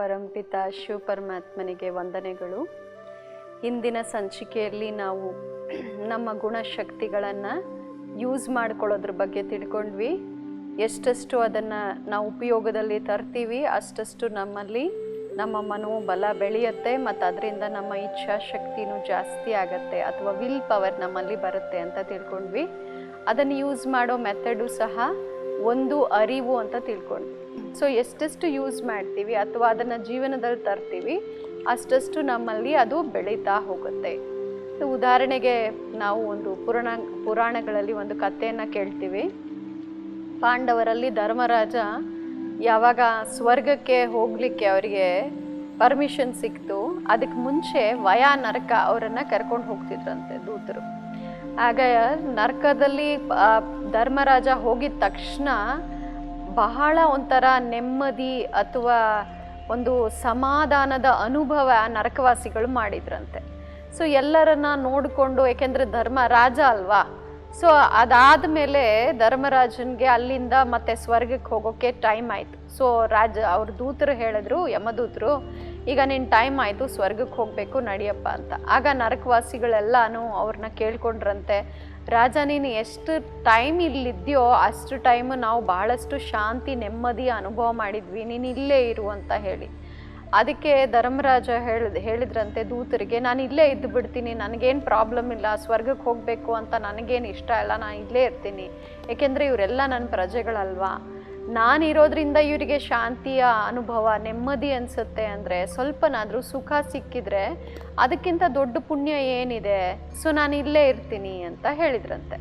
ಪರಂಪಿತ ಶಿವ ಪರಮಾತ್ಮನಿಗೆ ವಂದನೆಗಳು. ಇಂದಿನ ಸಂಚಿಕೆಯಲ್ಲಿ ನಾವು ನಮ್ಮ ಗುಣಶಕ್ತಿಗಳನ್ನು ಯೂಸ್ ಮಾಡ್ಕೊಳ್ಳೋದ್ರ ಬಗ್ಗೆ ತಿಳ್ಕೊಂಡ್ವಿ. ಎಷ್ಟೆಷ್ಟು ಅದನ್ನು ನಾವು ಉಪಯೋಗದಲ್ಲಿ ತರ್ತೀವಿ, ಅಷ್ಟಷ್ಟು ನಮ್ಮಲ್ಲಿ ನಮ್ಮ ಮನೋಬಲ ಬೆಳೆಯುತ್ತೆ ಮತ್ತು ಅದರಿಂದ ನಮ್ಮ ಇಚ್ಛಾಶಕ್ತಿನೂ ಜಾಸ್ತಿ ಆಗತ್ತೆ ಅಥವಾ ವಿಲ್ ಪವರ್ ನಮ್ಮಲ್ಲಿ ಬರುತ್ತೆ ಅಂತ ತಿಳ್ಕೊಂಡ್ವಿ. ಅದನ್ನು ಯೂಸ್ ಮಾಡೋ ಮೆಥಡು ಸಹ ಒಂದು ಅರಿವು ಅಂತ ತಿಳ್ಕೊಂಡ್ವಿ. ಸೊ ಎಷ್ಟೆಷ್ಟು ಯೂಸ್ ಮಾಡ್ತೀವಿ ಅಥವಾ ಅದನ್ನು ಜೀವನದಲ್ಲಿ ತರ್ತೀವಿ, ಅಷ್ಟಷ್ಟು ನಮ್ಮಲ್ಲಿ ಅದು ಬೆಳೀತಾ ಹೋಗುತ್ತೆ. ಉದಾಹರಣೆಗೆ ನಾವು ಒಂದು ಪುರಾಣ, ಪುರಾಣಗಳಲ್ಲಿ ಒಂದು ಕಥೆಯನ್ನು ಕೇಳ್ತೀವಿ. ಪಾಂಡವರಲ್ಲಿ ಧರ್ಮರಾಜ ಯಾವಾಗ ಸ್ವರ್ಗಕ್ಕೆ ಹೋಗಲಿಕ್ಕೆ ಅವರಿಗೆ ಪರ್ಮಿಷನ್ ಸಿಕ್ತು, ಅದಕ್ಕೆ ಮುಂಚೆ ವಯ ನರಕ ಅವರನ್ನು ಕರ್ಕೊಂಡು ಹೋಗ್ತಿದ್ರಂತೆ ದೂತರು. ಆಗ ನರಕದಲ್ಲಿ ಧರ್ಮರಾಜ ಹೋಗಿದ ತಕ್ಷಣ ಬಹಳ ಒಂಥರ ನೆಮ್ಮದಿ ಅಥವಾ ಒಂದು ಸಮಾಧಾನದ ಅನುಭವ ನರಕವಾಸಿಗಳು ಮಾಡಿದ್ರಂತೆ. ಸೊ ಎಲ್ಲರನ್ನ ನೋಡಿಕೊಂಡು, ಏಕೆಂದರೆ ಧರ್ಮ ರಾಜ ಅಲ್ವಾ? ಸೊ ಅದಾದ ಮೇಲೆ ಧರ್ಮರಾಜನ್ಗೆ ಅಲ್ಲಿಂದ ಮತ್ತೆ ಸ್ವರ್ಗಕ್ಕೆ ಹೋಗೋಕ್ಕೆ ಟೈಮ್ ಆಯಿತು. ಸೊ ರಾಜ, ಅವ್ರ ದೂತರು ಹೇಳಿದ್ರು, ಯಮದೂತರು, ಈಗ ನಿನ್ನ ಟೈಮ್ ಆಯಿತು, ಸ್ವರ್ಗಕ್ಕೆ ಹೋಗಬೇಕು, ನಡಿಯಪ್ಪ ಅಂತ. ಆಗ ನರಕವಾಸಿಗಳೆಲ್ಲನೂ ಅವ್ರನ್ನ ಕೇಳ್ಕೊಂಡ್ರಂತೆ. ರಾಜ, ನೀನು ಎಷ್ಟು ಟೈಮ್ ಇಲ್ಲಿದ್ಯೋ ಅಷ್ಟು ಟೈಮ್ ನಾವು ಬಹಳಷ್ಟು ಶಾಂತಿ, ನೆಮ್ಮದಿ ಅನುಭವ ಮಾಡಿದ್ವಿ. ನೀನು ಇಲ್ಲೇ ಇರು ಅಂತ ಹೇಳಿ. ಅದಕ್ಕೆ ಧರ್ಮರಾಜ ಹೇಳಿದ್, ಹೇಳಿದ್ರಂತೆ ದೂತರಿಗೆ, ನಾನು ಇಲ್ಲೇ ಇದ್ದು ಬಿಡ್ತೀನಿ. ನನಗೇನು ಪ್ರಾಬ್ಲಮ್ ಇಲ್ಲ. ಸ್ವರ್ಗಕ್ಕೆ ಹೋಗಬೇಕು ಅಂತ ನನಗೇನು ಇಷ್ಟ ಇಲ್ಲ. ನಾನು ಇಲ್ಲೇ ಇರ್ತೀನಿ. ಏಕೆಂದರೆ ಇವರೆಲ್ಲ ನನ್ನ ಪ್ರಜೆಗಳಲ್ವಾ? ನಾನಿರೋದ್ರಿಂದ ಇವರಿಗೆ ಶಾಂತಿಯ ಅನುಭವ, ನೆಮ್ಮದಿ ಅನಿಸುತ್ತೆ ಅಂದರೆ ಸ್ವಲ್ಪನಾದರೂ ಸುಖ ಸಿಕ್ಕಿದ್ರೆ ಅದಕ್ಕಿಂತ ದೊಡ್ಡ ಪುಣ್ಯ ಏನಿದೆ? ಸೊ, ನಾನು ಇಲ್ಲೇ ಇರ್ತೀನಿ ಅಂತ ಹೇಳಿದ್ರಂತೆ.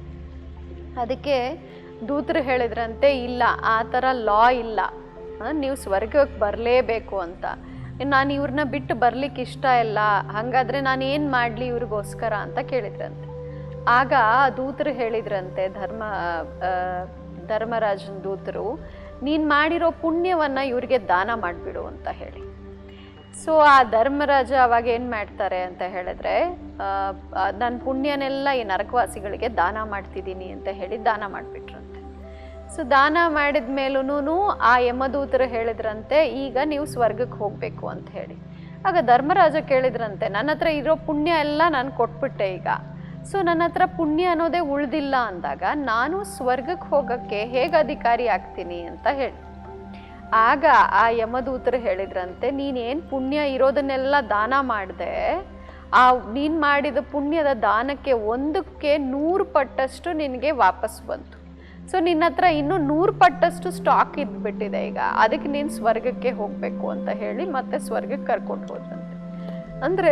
ಅದಕ್ಕೆ ದೂತರು ಹೇಳಿದ್ರಂತೆ, ಇಲ್ಲ, ಆ ಥರ ಲಾ ಇಲ್ಲ. ನೀವು ಸ್ವರ್ಗಕ್ಕೆ ಬರಲೇಬೇಕು ಅಂತ. ನಾನು ಇವ್ರನ್ನ ಬಿಟ್ಟು ಬರ್ಲಿಕ್ಕೆ ಇಷ್ಟ ಇಲ್ಲ. ಹಾಗಾದರೆ ನಾನು ಏನು ಮಾಡಲಿ ಇವ್ರಿಗೋಸ್ಕರ ಅಂತ ಕೇಳಿದ್ರಂತೆ. ಆಗ ದೂತರು ಹೇಳಿದ್ರಂತೆ, ಧರ್ಮ ಧರ್ಮರಾಜನ ದೂತರು ನೀನು ಮಾಡಿರೋ ಪುಣ್ಯವನ್ನು ಇವರಿಗೆ ದಾನ ಮಾಡಿಬಿಡು ಅಂತ ಹೇಳಿ. ಸೊ ಆ ಧರ್ಮರಾಜ ಅವಾಗ ಏನು ಮಾಡ್ತಾರೆ ಅಂತ ಹೇಳಿದ್ರೆ ನನ್ನ ಪುಣ್ಯನೆಲ್ಲ ಈ ನರಕವಾಸಿಗಳಿಗೆ ದಾನ ಮಾಡ್ತಿದ್ದೀನಿ ಅಂತ ಹೇಳಿ ದಾನ ಮಾಡಿಬಿಟ್ರಂತೆ. ಸೊ ದಾನ ಮಾಡಿದ ಮೇಲೂ ಆ ಯಮದೂತರು ಹೇಳಿದ್ರಂತೆ, ಈಗ ನೀವು ಸ್ವರ್ಗಕ್ಕೆ ಹೋಗಬೇಕು ಅಂತ ಹೇಳಿ. ಆಗ ಧರ್ಮರಾಜ ಕೇಳಿದ್ರಂತೆ ನನ್ನ ಹತ್ರ ಇರೋ ಪುಣ್ಯ ಎಲ್ಲ ನಾನು ಕೊಟ್ಬಿಟ್ಟೆ ಈಗ. ಸೊ ನನ್ನ ಹತ್ರ ಪುಣ್ಯ ಅನ್ನೋದೇ ಉಳ್ದಿಲ್ಲ ಅಂದಾಗ ನಾನು ಸ್ವರ್ಗಕ್ಕೆ ಹೋಗಕ್ಕೆ ಹೇಗೆ ಅಧಿಕಾರಿ ಆಗ್ತೀನಿ ಅಂತ ಹೇಳಿ. ಆಗ ಆ ಯಮದೂತರು ಹೇಳಿದ್ರಂತೆ, ನೀನೇನು ಪುಣ್ಯ ಇರೋದನ್ನೆಲ್ಲ ದಾನ ಮಾಡಿದೆ? ಆ ನೀನು ಮಾಡಿದ ಪುಣ್ಯದ ದಾನಕ್ಕೆ ಒಂದಕ್ಕೆ ನೂರು ಪಟ್ಟಷ್ಟು ನಿನಗೆ ವಾಪಸ್ ಬಂತು. ಸೊ ನಿನ್ನ ಹತ್ರ ಇನ್ನೂ ನೂರು ಪಟ್ಟಷ್ಟು ಸ್ಟಾಕ್ ಇದ್ಬಿಟ್ಟಿದೆ ಈಗ. ಅದಕ್ಕೆ ನೀನು ಸ್ವರ್ಗಕ್ಕೆ ಹೋಗಬೇಕು ಅಂತ ಹೇಳಿ ಮತ್ತೆ ಸ್ವರ್ಗಕ್ಕೆ ಕರ್ಕೊಂಡು ಹೋದಂತೆ ಅಂದರೆ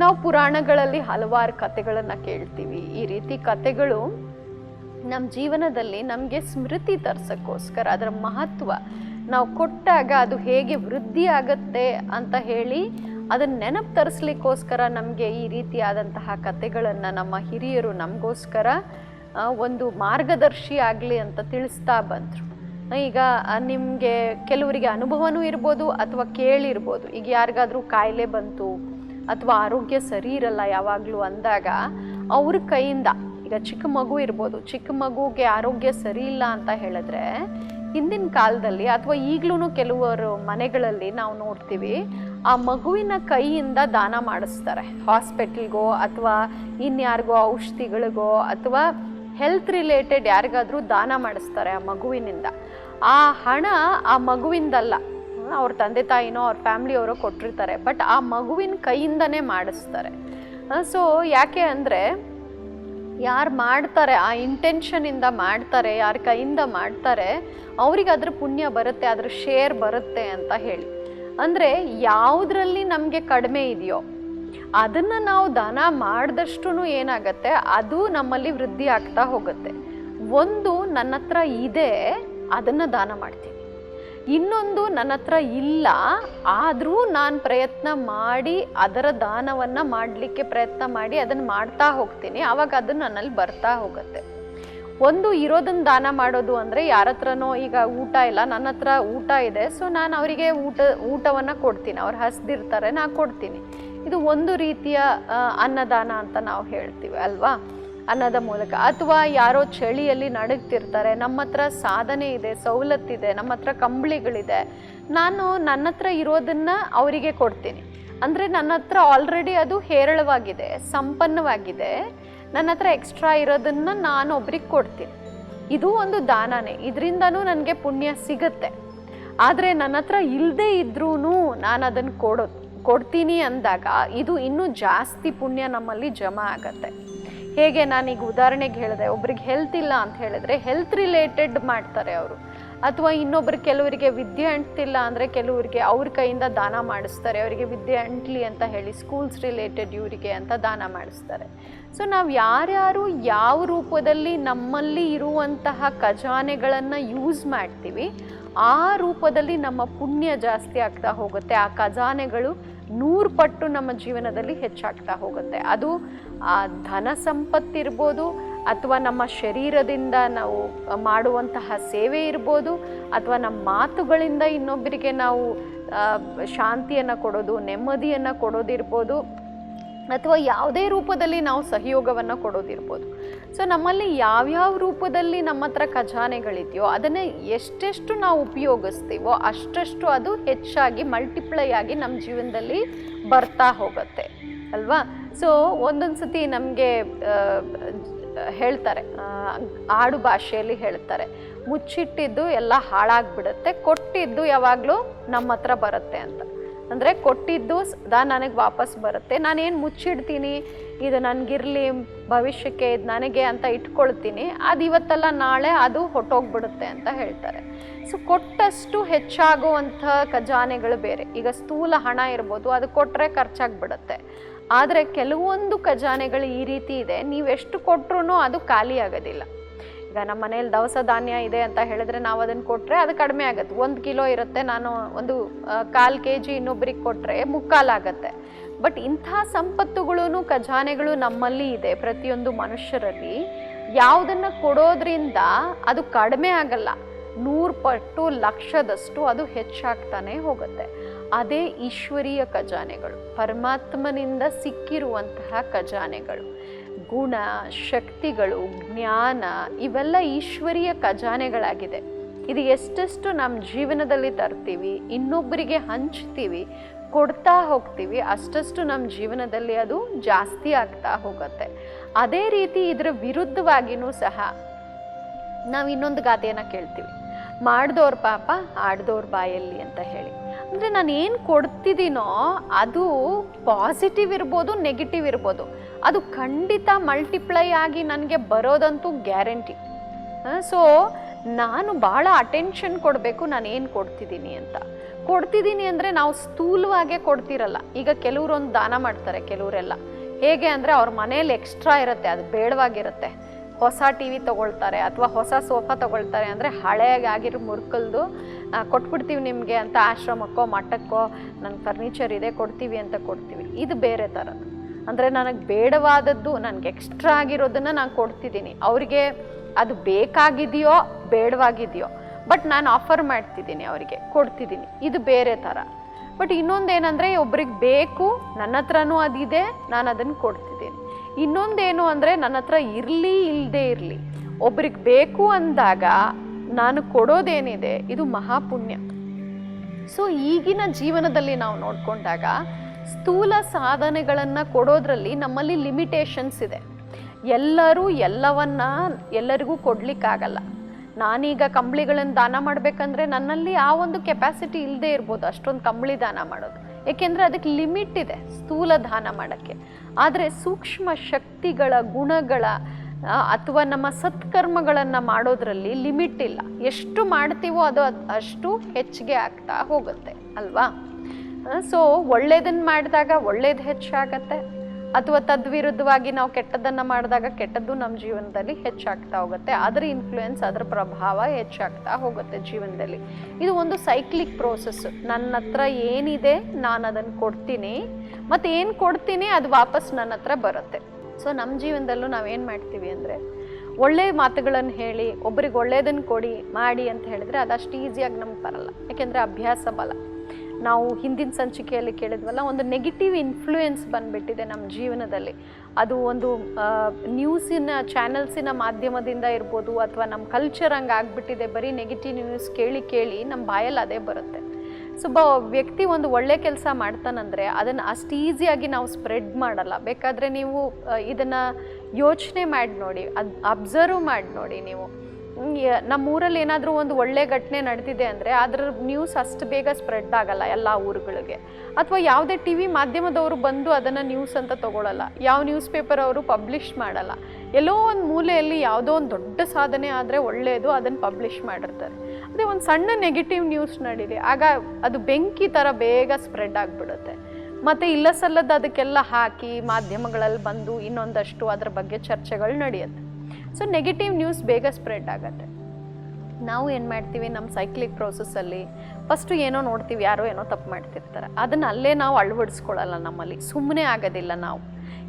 ನಾವು ಪುರಾಣಗಳಲ್ಲಿ ಹಲವಾರು ಕಥೆಗಳನ್ನು ಕೇಳ್ತೀವಿ. ಈ ರೀತಿ ಕಥೆಗಳು ನಮ್ಮ ಜೀವನದಲ್ಲಿ ನಮಗೆ ಸ್ಮೃತಿ ತರ್ಸಕ್ಕೋಸ್ಕರ, ಅದರ ಮಹತ್ವ ನಾವು ಕೊಟ್ಟಾಗ ಅದು ಹೇಗೆ ವೃದ್ಧಿ ಆಗತ್ತೆ ಅಂತ ಹೇಳಿ ಅದನ್ನ ನೆನಪು ತರಿಸ್ಲಿಕ್ಕೋಸ್ಕರ ನಮಗೆ ಈ ರೀತಿಯಾದಂತಹ ಕಥೆಗಳನ್ನು ನಮ್ಮ ಹಿರಿಯರು ನಮಗೋಸ್ಕರ ಒಂದು ಮಾರ್ಗದರ್ಶಿ ಆಗಲಿ ಅಂತ ತಿಳಿಸ್ತಾ ಬಂದರು. ಈಗ ನಿಮಗೆ ಕೆಲವರಿಗೆ ಅನುಭವನೂ ಇರ್ಬೋದು ಅಥವಾ ಕೇಳಿರ್ಬೋದು. ಈಗ ಯಾರಿಗಾದ್ರೂ ಕಾಯಿಲೆ ಬಂತು ಅಥವಾ ಆರೋಗ್ಯ ಸರಿ ಇರಲ್ಲ ಯಾವಾಗಲೂ ಅಂದಾಗ ಅವ್ರ ಕೈಯಿಂದ, ಈಗ ಚಿಕ್ಕ ಮಗು ಇರ್ಬೋದು, ಚಿಕ್ಕ ಮಗುಗೆ ಆರೋಗ್ಯ ಸರಿ ಇಲ್ಲ ಅಂತ ಹೇಳಿದ್ರೆ ಹಿಂದಿನ ಕಾಲದಲ್ಲಿ ಅಥವಾ ಈಗಲೂ ಕೆಲವರು ಮನೆಗಳಲ್ಲಿ ನಾವು ನೋಡ್ತೀವಿ, ಆ ಮಗುವಿನ ಕೈಯಿಂದ ದಾನ ಮಾಡಿಸ್ತಾರೆ. ಹಾಸ್ಪಿಟ್ಲ್ಗೋ ಅಥವಾ ಇನ್ಯಾರಿಗೋ ಔಷಧಿಗಳಿಗೋ ಅಥವಾ ಹೆಲ್ತ್ ರಿಲೇಟೆಡ್ ಯಾರಿಗಾದರೂ ದಾನ ಮಾಡಿಸ್ತಾರೆ ಆ ಮಗುವಿನಿಂದ. ಆ ಹಣ ಆ ಮಗುವಿಂದಲ್ಲ. ಅವ್ರ ತಂದೆ ತಾಯಿನೋ ಅವ್ರ ಫ್ಯಾಮ್ಲಿಯವರೋ ಕೊಟ್ಟಿರ್ತಾರೆ ಬಟ್ ಆ ಮಗುವಿನ ಕೈಯಿಂದನೇ ಮಾಡಿಸ್ತಾರೆ. ಸೊ ಯಾಕೆ ಅಂದರೆ ಯಾರು ಮಾಡ್ತಾರೆ, ಆ ಇಂಟೆನ್ಷನಿಂದ ಮಾಡ್ತಾರೆ, ಯಾರ ಕೈಯಿಂದ ಮಾಡ್ತಾರೆ, ಅವ್ರಿಗೆ ಅದ್ರ ಪುಣ್ಯ ಬರುತ್ತೆ, ಅದ್ರ ಶೇರ್ ಬರುತ್ತೆ ಅಂತ ಹೇಳಿ. ಅಂದರೆ ಯಾವುದ್ರಲ್ಲಿ ನಮಗೆ ಕಡಿಮೆ ಇದೆಯೋ, ಅದನ್ನು ನಾವು ದಾನ ಮಾಡಿದಷ್ಟು ಏನಾಗುತ್ತೆ, ಅದು ನಮ್ಮಲ್ಲಿ ವೃದ್ಧಿ ಆಗ್ತಾ ಹೋಗುತ್ತೆ. ಒಂದು ನನ್ನ ಹತ್ರ ಇದೆ, ಅದನ್ನು ದಾನ ಮಾಡ್ತೀನಿ. ಇನ್ನೊಂದು ನನ್ನ ಹತ್ರ ಇಲ್ಲ, ಆದರೂ ನಾನು ಪ್ರಯತ್ನ ಮಾಡಿ ಅದರ ದಾನವನ್ನು ಮಾಡಲಿಕ್ಕೆ ಪ್ರಯತ್ನ ಮಾಡಿ ಅದನ್ನು ಮಾಡ್ತಾ ಹೋಗ್ತೀನಿ. ಆವಾಗ ಅದು ನನ್ನಲ್ಲಿ ಬರ್ತಾ ಹೋಗುತ್ತೆ. ಒಂದು ಇರೋದನ್ನ ದಾನ ಮಾಡೋದು ಅಂದರೆ ಯಾರ ಹತ್ರನೋ ಈಗ ಊಟ ಇಲ್ಲ, ನನ್ನ ಹತ್ರ ಊಟ ಇದೆ ಸೊ ನಾನು ಅವರಿಗೆ ಊಟ, ಊಟವನ್ನು ಕೊಡ್ತೀನಿ. ಅವ್ರು ಹಸ್ದಿರ್ತಾರೆ, ನಾನು ಕೊಡ್ತೀನಿ. ಇದು ಒಂದು ರೀತಿಯ ಅನ್ನದಾನ ಅಂತ ನಾವು ಹೇಳ್ತೀವಿ, ಅಲ್ವಾ? ಅನ್ನದ ಮೂಲಕ. ಅಥವಾ ಯಾರೋ ಚಳಿಯಲ್ಲಿ ನಡುಗ್ತಿರ್ತಾರೆ, ನಮ್ಮ ಹತ್ರ ಸಾಧನೆ ಇದೆ, ಸವಲತ್ತಿದೆ, ನಮ್ಮ ಹತ್ರ ಕಂಬಳಿಗಳಿದೆ. ನಾನು ನನ್ನ ಹತ್ರ ಇರೋದನ್ನು ಅವರಿಗೆ ಕೊಡ್ತೀನಿ. ಅಂದರೆ ನನ್ನ ಹತ್ರ ಆಲ್ರೆಡಿ ಅದು ಹೇರಳವಾಗಿದೆ, ಸಂಪನ್ನವಾಗಿದೆ. ನನ್ನ ಹತ್ರ ಎಕ್ಸ್ಟ್ರಾ ಇರೋದನ್ನು ನಾನು ಒಬ್ರಿಗೆ ಕೊಡ್ತೀನಿ. ಇದು ಒಂದು ದಾನನೇ. ಇದರಿಂದನೂ ನನಗೆ ಪುಣ್ಯ ಸಿಗುತ್ತೆ. ಆದರೆ ನನ್ನ ಹತ್ರ ಇಲ್ಲದೆ ಇದ್ರೂ ನಾನು ಅದನ್ನು ಕೊಡೋ ಕೊಡ್ತೀನಿ ಅಂದಾಗ ಇದು ಇನ್ನೂ ಜಾಸ್ತಿ ಪುಣ್ಯ ನಮ್ಮಲ್ಲಿ ಜಮಾ ಆಗತ್ತೆ. ಹೇಗೆ ನಾನೀಗ ಉದಾಹರಣೆಗೆ ಹೇಳಿದೆ, ಒಬ್ರಿಗೆ ಹೆಲ್ತ್ ಇಲ್ಲ ಅಂತ ಹೇಳಿದ್ರೆ ಹೆಲ್ತ್ ರಿಲೇಟೆಡ್ ಮಾಡ್ತಾರೆ ಅವರು. ಅಥವಾ ಇನ್ನೊಬ್ರು ಕೆಲವರಿಗೆ ವಿದ್ಯೆ ಅಂಟ್ತಿಲ್ಲ ಅಂದರೆ ಕೆಲವರಿಗೆ ಅವ್ರ ಕೈಯಿಂದ ದಾನ ಮಾಡಿಸ್ತಾರೆ, ಅವರಿಗೆ ವಿದ್ಯೆ ಅಂಟ್ಲಿ ಅಂತ ಹೇಳಿ ಸ್ಕೂಲ್ಸ್ ರಿಲೇಟೆಡ್ ಇವರಿಗೆ ಅಂತ ದಾನ ಮಾಡಿಸ್ತಾರೆ. ಸೊ ನಾವು ಯಾರ್ಯಾರು ಯಾವ ರೂಪದಲ್ಲಿ ನಮ್ಮಲ್ಲಿ ಇರುವಂತಹ ಖಜಾನೆಗಳನ್ನು ಯೂಸ್ ಮಾಡ್ತೀವಿ, ಆ ರೂಪದಲ್ಲಿ ನಮ್ಮ ಪುಣ್ಯ ಜಾಸ್ತಿ ಆಗ್ತಾ ಹೋಗುತ್ತೆ. ಆ ಖಜಾನೆಗಳು ನೂರು ಪಟ್ಟು ನಮ್ಮ ಜೀವನದಲ್ಲಿ ಹೆಚ್ಚಾಗ್ತಾ ಹೋಗುತ್ತೆ. ಅದು ಆ ಧನ ಸಂಪತ್ತಿರ್ಬೋದು ಅಥವಾ ನಮ್ಮ ಶರೀರದಿಂದ ನಾವು ಮಾಡುವಂತಹ ಸೇವೆ ಇರ್ಬೋದು, ಅಥವಾ ನಮ್ಮ ಮಾತುಗಳಿಂದ ಇನ್ನೊಬ್ಬರಿಗೆ ನಾವು ಶಾಂತಿಯನ್ನು ಕೊಡೋದು, ನೆಮ್ಮದಿಯನ್ನು ಕೊಡೋದಿರ್ಬೋದು, ಅಥವಾ ಯಾವುದೇ ರೂಪದಲ್ಲಿ ನಾವು ಸಹಯೋಗವನ್ನು ಕೊಡೋದಿರ್ಬೋದು. ಸೊ ನಮ್ಮಲ್ಲಿ ಯಾವ್ಯಾವ ರೂಪದಲ್ಲಿ ನಮ್ಮ ಹತ್ರ ಖಜಾನೆಗಳಿದೆಯೋ ಅದನ್ನು ಎಷ್ಟೆಷ್ಟು ನಾವು ಉಪಯೋಗಿಸ್ತೀವೋ ಅಷ್ಟಷ್ಟು ಅದು ಹೆಚ್ಚಾಗಿ ಮಲ್ಟಿಪ್ಲೈ ಆಗಿ ನಮ್ಮ ಜೀವನದಲ್ಲಿ ಬರ್ತಾ ಹೋಗುತ್ತೆ, ಅಲ್ವಾ? ಸೊ ಒಂದೊಂದು ಸತಿ ನಮಗೆ ಹೇಳ್ತಾರೆ ಆಡು ಭಾಷೆಯಲ್ಲಿ ಹೇಳ್ತಾರೆ, ಮುಚ್ಚಿಟ್ಟಿದ್ದು ಎಲ್ಲ ಹಾಳಾಗ್ಬಿಡುತ್ತೆ, ಕೊಟ್ಟಿದ್ದು ಯಾವಾಗಲೂ ನಮ್ಮ ಹತ್ರ ಬರುತ್ತೆ ಅಂತ. ಅಂದರೆ ಕೊಟ್ಟಿದ್ದು ಸದಾ ನನಗೆ ವಾಪಸ್ ಬರುತ್ತೆ, ನಾನೇನು ಮುಚ್ಚಿಡ್ತೀನಿ, ಇದು ನನಗಿರಲಿ ಭವಿಷ್ಯಕ್ಕೆ ಇದು ನನಗೆ ಅಂತ ಇಟ್ಕೊಳ್ತೀನಿ, ಅದು ಇವತ್ತಲ್ಲ ನಾಳೆ ಅದು ಹೊಟ್ಟೋಗ್ಬಿಡುತ್ತೆ ಅಂತ ಹೇಳ್ತಾರೆ. ಸೊ ಕೊಟ್ಟಷ್ಟು ಹೆಚ್ಚಾಗುವಂಥ ಖಜಾನೆಗಳು ಬೇರೆ. ಈಗ ಸ್ಥೂಲ ಹಣ ಇರ್ಬೋದು, ಅದು ಕೊಟ್ಟರೆ ಖರ್ಚಾಗ್ಬಿಡುತ್ತೆ. ಆದರೆ ಕೆಲವೊಂದು ಖಜಾನೆಗಳು ಈ ರೀತಿ ಇದೆ ನೀವೆಷ್ಟು ಕೊಟ್ರೂ ಅದು ಖಾಲಿ ಆಗೋದಿಲ್ಲ. ಈಗ ನಮ್ಮ ಮನೇಲಿ ದವಸ ಧಾನ್ಯ ಇದೆ ಅಂತ ಹೇಳಿದ್ರೆ ನಾವು ಅದನ್ನು ಕೊಟ್ಟರೆ ಅದು ಕಡಿಮೆ ಆಗುತ್ತೆ. ಒಂದು ಕಿಲೋ ಇರುತ್ತೆ, ನಾನು ಒಂದು ಕಾಲು ಕೆ ಜಿ ಇನ್ನೊಬ್ರಿಗೆ ಕೊಟ್ಟರೆ ಮುಕ್ಕಾಲಾಗತ್ತೆ. ಬಟ್ ಇಂಥ ಸಂಪತ್ತುಗಳೂ ಖಜಾನೆಗಳು ನಮ್ಮಲ್ಲಿ ಇದೆ ಪ್ರತಿಯೊಂದು ಮನುಷ್ಯರಲ್ಲಿ. ಯಾವುದನ್ನು ಕೊಡೋದ್ರಿಂದ ಅದು ಕಡಿಮೆ ಆಗಲ್ಲ. ನೂರು ಪಟ್ಟು ಲಕ್ಷದಷ್ಟು ಅದು ಹೆಚ್ಚಾಗ್ತಾನೆ ಹೋಗುತ್ತೆ. ಅದೇ ಈಶ್ವರೀಯ ಖಜಾನೆಗಳು. ಪರಮಾತ್ಮನಿಂದ ಸಿಕ್ಕಿರುವಂತಹ ಖಜಾನೆಗಳು. ಗುಣ, ಶಕ್ತಿಗಳು, ಜ್ಞಾನ ಇವೆಲ್ಲ ಈಶ್ವರೀಯ ಖಜಾನೆಗಳಾಗಿದೆ. ಇದು ಎಷ್ಟೆಷ್ಟು ನಮ್ಮ ಜೀವನದಲ್ಲಿ ತರ್ತೀವಿ ಇನ್ನೊಬ್ಬರಿಗೆ ಹಂಚ್ತೀವಿ ಕೊಡ್ತಾ ಹೋಗ್ತೀವಿ, ಅಷ್ಟಷ್ಟು ನಮ್ಮ ಜೀವನದಲ್ಲಿ ಅದು ಜಾಸ್ತಿ ಆಗ್ತಾ ಹೋಗುತ್ತೆ. ಅದೇ ರೀತಿ ಇದರ ವಿರುದ್ಧವಾಗಿಯೂ ಸಹ ನಾವು ಇನ್ನೊಂದು ಗಾದೆಯನ್ನು ಕೇಳ್ತೀವಿ. ಮಾಡಿದವ್ರ ಪಾಪ ಆಡ್ದವ್ರ ಬಾಯಲ್ಲಿ ಅಂತ ಹೇಳಿ. ಅಂದರೆ ನಾನು ಏನು ಕೊಡ್ತಿದ್ದೀನೋ ಅದು ಪಾಸಿಟಿವ್ ಇರ್ಬೋದು, ನೆಗೆಟಿವ್ ಇರ್ಬೋದು. ಅದು ಖಂಡಿತ ಮಲ್ಟಿಪ್ಲೈ ಆಗಿ ನನಗೆ ಬರೋದಂತೂ ಗ್ಯಾರಂಟಿ. ಸೊ ನಾನು ಭಾಳ ಅಟೆನ್ಷನ್ ಕೊಡಬೇಕು ನಾನು ಏನು ಕೊಡ್ತಿದ್ದೀನಿ ಅಂತ. ಕೊಡ್ತಿದ್ದೀನಿ ಅಂದರೆ ನಾವು ಸ್ಥೂಲವಾಗೇ ಕೊಡ್ತಿರಲ್ಲ. ಈಗ ಕೆಲವ್ರೊಂದು ದಾನ ಮಾಡ್ತಾರೆ, ಕೆಲವರೆಲ್ಲ. ಹೇಗೆ ಅಂದರೆ ಅವ್ರ ಮನೇಲಿ ಎಕ್ಸ್ಟ್ರಾ ಇರುತ್ತೆ, ಅದು ಬೇಡವಾಗಿರುತ್ತೆ. ಹೊಸ ಟಿ ವಿ ತೊಗೊಳ್ತಾರೆ ಅಥವಾ ಹೊಸ ಸೋಫಾ ತೊಗೊಳ್ತಾರೆ ಅಂದರೆ ಹಳೆಯಾಗಿರೋ ಮುರ್ಕಲ್ದು ಕೊಟ್ಬಿಡ್ತೀವಿ ನಿಮಗೆ ಅಂತ ಆಶ್ರಮಕ್ಕೋ, ಮಠಕ್ಕೋ ನನ್ನ ಫರ್ನಿಚರ್ ಇದೆ, ಕೊಡ್ತೀವಿ ಅಂತ ಕೊಡ್ತೀವಿ. ಇದು ಬೇರೆ ಥರದ್ದು ಅಂದರೆ ನನಗೆ ಬೇಡವಾದದ್ದು, ನನಗೆ ಎಕ್ಸ್ಟ್ರಾ ಆಗಿರೋದನ್ನು ನಾನು ಕೊಡ್ತಿದ್ದೀನಿ ಅವರಿಗೆ ಅದು ಬೇಕಾಗಿದೆಯೋ, ಬೇಡವಾಗಿದೆಯೋ ಬಟ್ ನಾನು ಆಫರ್ ಮಾಡ್ತಿದ್ದೀನಿ ಅವರಿಗೆ, ಕೊಡ್ತಿದ್ದೀನಿ. ಇದು ಬೇರೆ ಥರ ಬಟ್ ಇನ್ನೊಂದೇನೆಂದರೆ ಒಬ್ರಿಗೆ ಬೇಕು, ನನ್ನ ಹತ್ರನೂ ಅದಿದೆ, ನಾನು ಅದನ್ನು ಕೊಡ್ತಿದ್ದೀನಿ. ಇನ್ನೊಂದೇನು ಅಂದರೆ ನನ್ನ ಹತ್ರ ಇರಲಿ ಇಲ್ಲದೆ ಇರಲಿ. ಒಬ್ರಿಗೆ ಬೇಕು ಅಂದಾಗ ನಾನು ಕೊಡೋದೇನಿದೆ, ಇದು ಮಹಾಪುಣ್ಯ. ಸೊ ಈಗಿನ ಜೀವನದಲ್ಲಿ ನಾವು ನೋಡಿಕೊಂಡಾಗ ಸ್ಥೂಲ ಸಾಧನೆಗಳನ್ನು ಕೊಡೋದ್ರಲ್ಲಿ ನಮ್ಮಲ್ಲಿ ಲಿಮಿಟೇಷನ್ಸ್ ಇದೆ. ಎಲ್ಲರೂ ಎಲ್ಲವನ್ನ ಎಲ್ಲರಿಗೂ ಕೊಡಲಿಕ್ಕಾಗಲ್ಲ. ನಾನೀಗ ಕಂಬಳಿಗಳನ್ನು ದಾನ ಮಾಡಬೇಕಂದ್ರೆ ನನ್ನಲ್ಲಿ ಆ ಒಂದು ಕೆಪಾಸಿಟಿ ಇಲ್ಲದೆ ಇರ್ಬೋದು, ಅಷ್ಟೊಂದು ಕಂಬಳಿ ದಾನ ಮಾಡೋದು. ಏಕೆಂದರೆ ಅದಕ್ಕೆ ಲಿಮಿಟ್ ಇದೆ ಸ್ಥೂಲ ದಾನ ಮಾಡೋಕ್ಕೆ. ಆದರೆ ಸೂಕ್ಷ್ಮ ಶಕ್ತಿಗಳ, ಗುಣಗಳ ಅಥವಾ ನಮ್ಮ ಸತ್ಕರ್ಮಗಳನ್ನು ಮಾಡೋದ್ರಲ್ಲಿ ಲಿಮಿಟ್ ಇಲ್ಲ. ಎಷ್ಟು ಮಾಡ್ತೀವೋ ಅದ್- ಅಷ್ಟು ಹೆಚ್ಚಿಗೆ ಆಗ್ತಾ ಹೋಗುತ್ತೆ, ಅಲ್ವಾ? ಸೊ ಒಳ್ಳೇದನ್ನು ಮಾಡಿದಾಗ ಒಳ್ಳೇದು ಹೆಚ್ಚಾಗತ್ತೆ. ಅಥವಾ ತದ್ವಿರುದ್ಧವಾಗಿ ನಾವು ಕೆಟ್ಟದ್ದನ್ನು ಮಾಡಿದಾಗ ಕೆಟ್ಟದ್ದು ನಮ್ಮ ಜೀವನದಲ್ಲಿ ಹೆಚ್ಚಾಗ್ತಾ ಹೋಗುತ್ತೆ. ಅದರ ಇನ್ಫ್ಲುಯೆನ್ಸ್ ಅದರ ಪ್ರಭಾವ ಹೆಚ್ಚಾಗ್ತಾ ಹೋಗುತ್ತೆ ಜೀವನದಲ್ಲಿ. ಇದು ಒಂದು ಸೈಕ್ಲಿಕ್ ಪ್ರೋಸೆಸ್ ನನ್ನ ಹತ್ರ ಏನಿದೆ, ನಾನು ಅದನ್ನು ಕೊಡ್ತೀನಿ. ಮತ್ತು ಏನು ಕೊಡ್ತೀನಿ, ಅದು ವಾಪಸ್ ನನ್ನ ಹತ್ರ ಬರುತ್ತೆ. ಸೊ ನಮ್ಮ ಜೀವನದಲ್ಲೂ ನಾವೇನು ಮಾಡ್ತೀವಿ ಅಂದರೆ ಒಳ್ಳೆಯ ಮಾತುಗಳನ್ನು ಹೇಳಿ, ಒಬ್ರಿಗೆ ಒಳ್ಳೇದನ್ನು ಕೊಡಿ, ಮಾಡಿ ಅಂತ ಹೇಳಿದ್ರೆ ಅದಷ್ಟು ಈಸಿಯಾಗಿ ನಮ್ಗೆ ಬರಲ್ಲ. ಯಾಕೆಂದರೆ ಅಭ್ಯಾಸ ಬಲ. ನಾವು ಹಿಂದಿನ ಸಂಚಿಕೆಯಲ್ಲಿ ಕೇಳಿದ್ವಲ್ಲ, ಒಂದು ನೆಗೆಟಿವ್ ಇನ್ಫ್ಲೂಯೆನ್ಸ್ ಬಂದ್ಬಿಟ್ಟಿದೆ ನಮ್ಮ ಜೀವನದಲ್ಲಿ. ಅದು ಒಂದು ನ್ಯೂಸಿನ ಚಾನೆಲ್ಸಿನ ಮಾಧ್ಯಮದಿಂದ ಇರ್ಬೋದು, ಅಥವಾ ನಮ್ಮ ಕಲ್ಚರ್ ಹಂಗೆ ಆಗಿಬಿಟ್ಟಿದೆ, ಬರೀ ನೆಗೆಟಿವ್ ನ್ಯೂಸ್ ಕೇಳಿ ಕೇಳಿ ನಮ್ಮ ಬಾಯಲ್ಲಿ ಅದೇ ಬರುತ್ತೆ. ಸೊ ಒಬ್ಬ ವ್ಯಕ್ತಿ ಒಂದು ಒಳ್ಳೆ ಕೆಲಸ ಮಾಡ್ತಾನಂದ್ರೆ ಅದನ್ನು ಅಷ್ಟು ಈಸಿಯಾಗಿ ನಾವು ಸ್ಪ್ರೆಡ್ ಮಾಡಲ್ಲ. ಬೇಕಾದರೆ ನೀವು ಇದನ್ನು ಯೋಚನೆ ಮಾಡಿ ನೋಡಿ, ಅದು ಅಬ್ಸರ್ವ್ ಮಾಡಿ ನೋಡಿ ನೀವು. ನಮ್ಮೂರಲ್ಲಿ ಏನಾದರೂ ಒಂದು ಒಳ್ಳೆ ಘಟನೆ ನಡೆದಿದೆ ಅಂದರೆ ಅದರ ನ್ಯೂಸ್ ಅಷ್ಟು ಬೇಗ ಸ್ಪ್ರೆಡ್ ಆಗಲ್ಲ ಎಲ್ಲ ಊರುಗಳಿಗೆ. ಅಥವಾ ಯಾವುದೇ ಟಿ ವಿ ಮಾಧ್ಯಮದವರು ಬಂದು ಅದನ್ನು ನ್ಯೂಸ್ ಅಂತ ತಗೊಳ್ಳಲ್ಲ ಯಾವ ನ್ಯೂಸ್ ಪೇಪರ್ ಅವರು ಪಬ್ಲಿಷ್ ಮಾಡಲ್ಲ. ಎಲ್ಲೋ ಒಂದು ಮೂಲೆಯಲ್ಲಿ ಯಾವುದೋ ಒಂದು ದೊಡ್ಡ ಸಾಧನೆ ಆದರೆ ಒಳ್ಳೆಯದು ಅದನ್ನು ಪಬ್ಲಿಷ್ ಮಾಡಿರ್ತಾರೆ. ಅದೇ ಒಂದು ಸಣ್ಣ ನೆಗೆಟಿವ್ ನ್ಯೂಸ್ ನಡೀಲಿ. ಆಗ ಅದು ಬೆಂಕಿ ಥರ ಬೇಗ ಸ್ಪ್ರೆಡ್ ಆಗಿಬಿಡುತ್ತೆ. ಮತ್ತು ಇಲ್ಲ ಸಲ್ಲದ ಅದಕ್ಕೆಲ್ಲ ಹಾಕಿ ಮಾಧ್ಯಮಗಳಲ್ಲಿ ಬಂದು ಇನ್ನೊಂದಷ್ಟು ಅದರ ಬಗ್ಗೆ ಚರ್ಚೆಗಳು ನಡೆಯುತ್ತೆ. ಸೊ ನೆಗೆಟಿವ್ ನ್ಯೂಸ್ ಬೇಗ ಸ್ಪ್ರೆಡ್ ಆಗುತ್ತೆ. ನಾವು ಏನು ಮಾಡ್ತೀವಿ? ನಮ್ಮ ಸೈಕ್ಲಿಕ್ ಪ್ರೋಸೆಸ್ಸಲ್ಲಿ ಫಸ್ಟು ಏನೋ ನೋಡ್ತೀವಿ, ಯಾರೋ ಏನೋ ತಪ್ಪು ಮಾಡ್ತಿರ್ತಾರೆ. ಅದನ್ನು ಅಲ್ಲೇ ನಾವು ಅಳವಡಿಸ್ಕೊಳ್ಳಲ್ಲ ನಮ್ಮಲ್ಲಿ. ಸುಮ್ಮನೆ ಆಗೋದಿಲ್ಲ ನಾವು.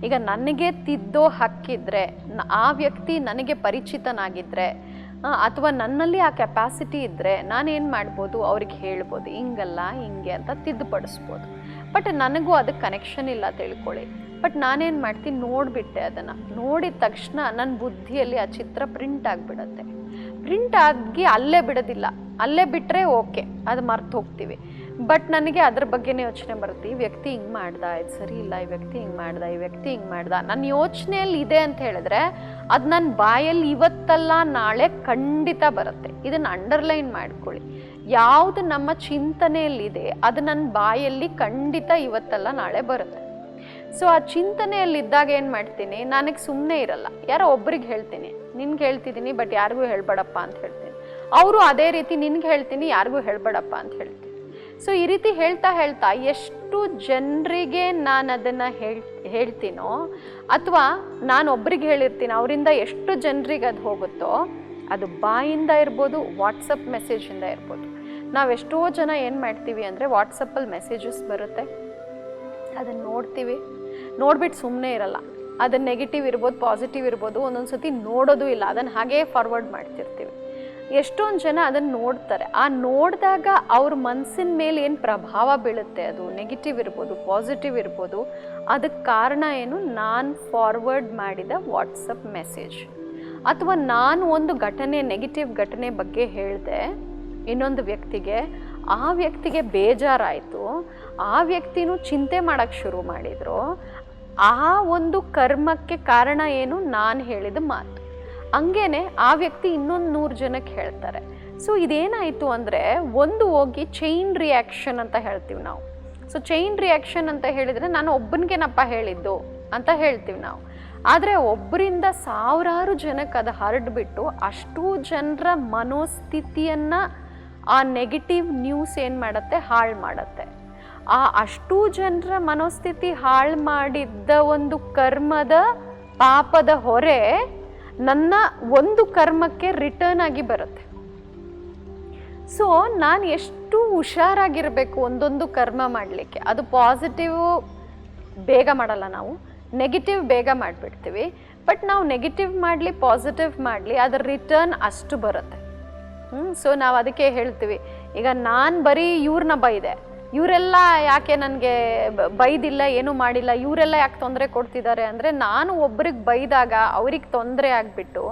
ಈಗ ನನಗೆ ತಿದ್ದೋ ಹಕ್ಕಿದ್ರೆ ಆ ವ್ಯಕ್ತಿ ನನಗೆ ಪರಿಚಿತನಾಗಿದ್ದರೆ ಅಥವಾ ನನ್ನಲ್ಲಿ ಆ ಕೆಪಾಸಿಟಿ ಇದ್ದರೆ ನಾನೇನು ಮಾಡ್ಬೋದು? ಅವ್ರಿಗೆ ಹೇಳ್ಬೋದು. ಹಿಂಗಲ್ಲ, ಹಿಂಗೆ ಅಂತ ತಿದ್ದುಪಡಿಸ್ಬೋದು. ಬಟ್ ನನಗೂ ಅದಕ್ಕೆ ಕನೆಕ್ಷನ್ ಇಲ್ಲ ತಿಳ್ಕೊಳ್ಳಿ. ಬಟ್ ನಾನೇನು ಮಾಡ್ತೀನಿ, ನೋಡಿಬಿಟ್ಟೆ ಅದನ್ನು. ನೋಡಿದ ತಕ್ಷಣ ನನ್ನ ಬುದ್ಧಿಯಲ್ಲಿ ಆ ಚಿತ್ರ ಪ್ರಿಂಟ್ ಆಗಿಬಿಡತ್ತೆ. ಪ್ರಿಂಟ್ ಆಗಿ ಅಲ್ಲೇ ಬಿಡೋದಿಲ್ಲ. ಅಲ್ಲೇ ಬಿಟ್ಟರೆ ಓಕೆ, ಅದು ಮರ್ತು ಹೋಗ್ತೀವಿ. ಬಟ್ ನನಗೆ ಅದ್ರ ಬಗ್ಗೆನೇ ಯೋಚನೆ ಬರುತ್ತೆ. ಈ ವ್ಯಕ್ತಿ ಹಿಂಗೆ ಮಾಡ್ದ, ಇದು ಸರಿ ಇಲ್ಲ, ಈ ವ್ಯಕ್ತಿ ಹಿಂಗೆ ಮಾಡ್ದ, ಈ ವ್ಯಕ್ತಿ ಹಿಂಗೆ ಮಾಡ್ದ. ನನ್ನ ಯೋಚನೆಯಲ್ಲಿ ಇದೆ ಅಂತ ಹೇಳಿದ್ರೆ ಅದು ನನ್ನ ಬಾಯಲ್ಲಿ ಇವತ್ತಲ್ಲ, ನಾಳೆ ಖಂಡಿತ ಬರುತ್ತೆ. ಇದನ್ನು ಅಂಡರ್ಲೈನ್ ಮಾಡ್ಕೊಳ್ಳಿ. ಯಾವುದು ನಮ್ಮ ಚಿಂತನೆಯಲ್ಲಿದೆ, ಅದು ನನ್ನ ಬಾಯಲ್ಲಿ ಖಂಡಿತ ಇವತ್ತಲ್ಲ, ನಾಳೆ ಬರುತ್ತೆ. ಸೊ ಆ ಚಿಂತನೆಯಲ್ಲಿದ್ದಾಗ ಏನು ಮಾಡ್ತೀನಿ? ನನಗೆ ಸುಮ್ಮನೆ ಇರಲ್ಲ. ಯಾರೋ ಒಬ್ರಿಗೆ ಹೇಳ್ತೀನಿ. ನಿನ್ಗೆ ಹೇಳ್ತಿದ್ದೀನಿ ಬಟ್ ಯಾರಿಗೂ ಹೇಳ್ಬೇಡಪ್ಪ ಅಂತ ಹೇಳ್ತೀನಿ. ಅವರು ಅದೇ ರೀತಿ ನಿನ್ಗೆ ಹೇಳ್ತೀನಿ, ಯಾರಿಗೂ ಹೇಳ್ಬೇಡಪ್ಪ ಅಂತ ಹೇಳ್ತೀನಿ. ಸೊ ಈ ರೀತಿ ಹೇಳ್ತಾ ಹೇಳ್ತಾ ಎಷ್ಟು ಜನರಿಗೆ ನಾನು ಅದನ್ನು ಹೇಳ್, ಹೇಳ್ತೀನೋ, ಅಥವಾ ನಾನು ಒಬ್ರಿಗೆ ಹೇಳಿರ್ತೀನಿ, ಅವರಿಂದ ಎಷ್ಟು ಜನರಿಗೆ ಅದು ಹೋಗುತ್ತೋ, ಅದು ಬಾಯಿಂದ ಇರ್ಬೋದು ವಾಟ್ಸಪ್ ಮೆಸೇಜಿಂದ ಇರ್ಬೋದು. ನಾವು ಎಷ್ಟೋ ಜನ ಏನು ಮಾಡ್ತೀವಿ ಅಂದರೆ ವಾಟ್ಸಪ್ಪಲ್ಲಿ ಮೆಸೇಜಸ್ ಬರುತ್ತೆ. ಅದನ್ನು ನೋಡ್ತೀವಿ. ನೋಡ್ಬಿಟ್ಟು ಸುಮ್ಮನೆ ಇರಲ್ಲ. ಅದನ್ನ ನೆಗೆಟಿವ್ ಇರ್ಬೋದು ಪಾಸಿಟಿವ್ ಇರ್ಬೋದು, ಒಂದೊಂದು ಸತಿ ನೋಡೋದು ಇಲ್ಲ. ಅದನ್ನು ಹಾಗೇ ಫಾರ್ವರ್ಡ್ ಮಾಡ್ತಿರ್ತೀವಿ. ಎಷ್ಟೊಂದು ಜನ ಅದನ್ನು ನೋಡ್ತಾರೆ. ಆ ನೋಡಿದಾಗ ಅವ್ರ ಮನಸ್ಸಿನ ಮೇಲೆ ಏನು ಪ್ರಭಾವ ಬೀಳುತ್ತೆ? ಅದು ನೆಗೆಟಿವ್ ಇರ್ಬೋದು ಪಾಸಿಟಿವ್ ಇರ್ಬೋದು. ಅದಕ್ಕೆ ಕಾರಣ ಏನು? ನಾನು ಫಾರ್ವರ್ಡ್ ಮಾಡಿದ ವಾಟ್ಸಪ್ ಮೆಸೇಜ್ ಅಥವಾ ನಾನು ಒಂದು ಘಟನೆ ನೆಗೆಟಿವ್ ಘಟನೆ ಬಗ್ಗೆ ಹೇಳಿದೆ. ಇನ್ನೊಂದು ವ್ಯಕ್ತಿಗೆ ಆ ವ್ಯಕ್ತಿಗೆ ಬೇಜಾರಾಯಿತು, ಆ ವ್ಯಕ್ತಿನೂ ಚಿಂತೆ ಮಾಡೋಕ್ಕೆ ಶುರು ಮಾಡಿದರು. ಆ ಒಂದು ಕರ್ಮಕ್ಕೆ ಕಾರಣ ಏನು ನಾನು ಹೇಳಿದ ಮಾತು. ಹಂಗೇನೆ ಆ ವ್ಯಕ್ತಿ ಇನ್ನೊಂದು ನೂರು ಜನಕ್ಕೆ ಹೇಳ್ತಾರೆ. ಸೊ ಇದೇನಾಯಿತು ಅಂದರೆ ಒಂದು ಹೋಗಿ ಚೈನ್ ರಿಯಾಕ್ಷನ್ ಅಂತ ಹೇಳ್ತೀವಿ ನಾವು. ಸೊ ಚೈನ್ ರಿಯಾಕ್ಷನ್ ಅಂತ ಹೇಳಿದರೆ ನಾನು ಒಬ್ಬನಿಗೇನಪ್ಪ ಹೇಳಿದ್ದು ಅಂತ ಹೇಳ್ತೀವಿ ನಾವು. ಆದರೆ ಒಬ್ಬರಿಂದ ಸಾವಿರಾರು ಜನಕ್ಕೆ ಅದು ಹರಡಿಬಿಟ್ಟು ಅಷ್ಟು ಜನರ ಮನೋಸ್ಥಿತಿಯನ್ನು ಆ ನೆಗೆಟಿವ್ ನ್ಯೂಸ್ ಏನು ಮಾಡುತ್ತೆ? ಹಾಳು ಮಾಡುತ್ತೆ. ಆ ಅಷ್ಟು ಜನರ ಮನೋಸ್ಥಿತಿ ಹಾಳು ಮಾಡಿದ್ದ ಒಂದು ಕರ್ಮದ ಪಾಪದ ಹೊರೆ ನನ್ನ ಒಂದು ಕರ್ಮಕ್ಕೆ ರಿಟರ್ನ್ ಆಗಿ ಬರುತ್ತೆ. ಸೊ ನಾನು ಎಷ್ಟು ಹುಷಾರಾಗಿರಬೇಕು ಒಂದೊಂದು ಕರ್ಮ ಮಾಡಲಿಕ್ಕೆ. ಅದು ಪಾಸಿಟಿವ್ ಬೇಗ ಮಾಡಲ್ಲ ನಾವು. ನೆಗೆಟಿವ್ ಬೇಗ ಮಾಡಿಬಿಡ್ತೀವಿ. ಬಟ್ ನಾವು ನೆಗೆಟಿವ್ ಮಾಡಲಿ ಪಾಸಿಟಿವ್ ಮಾಡಲಿ, ಅದರ ರಿಟರ್ನ್ ಅಷ್ಟು ಬರುತ್ತೆ. ಹ್ಞೂ ಸೊ ನಾವು ಅದಕ್ಕೆ ಹೇಳ್ತೀವಿ. ಈಗ ನಾನು ಬರೀ ಇವ್ರನ್ನ ಬೈದೆ. ಇವರೆಲ್ಲ ಯಾಕೆ ನನಗೆ ಬೈದಿಲ್ಲ, ಏನೂ ಮಾಡಿಲ್ಲ, ಇವರೆಲ್ಲ ಯಾಕೆ ತೊಂದರೆ ಕೊಡ್ತಿದ್ದಾರೆ ಅಂದರೆ ನಾನು ಒಬ್ರಿಗೆ ಬೈದಾಗ ಅವ್ರಿಗೆ ತೊಂದರೆ ಆಗಿಬಿಟ್ಟು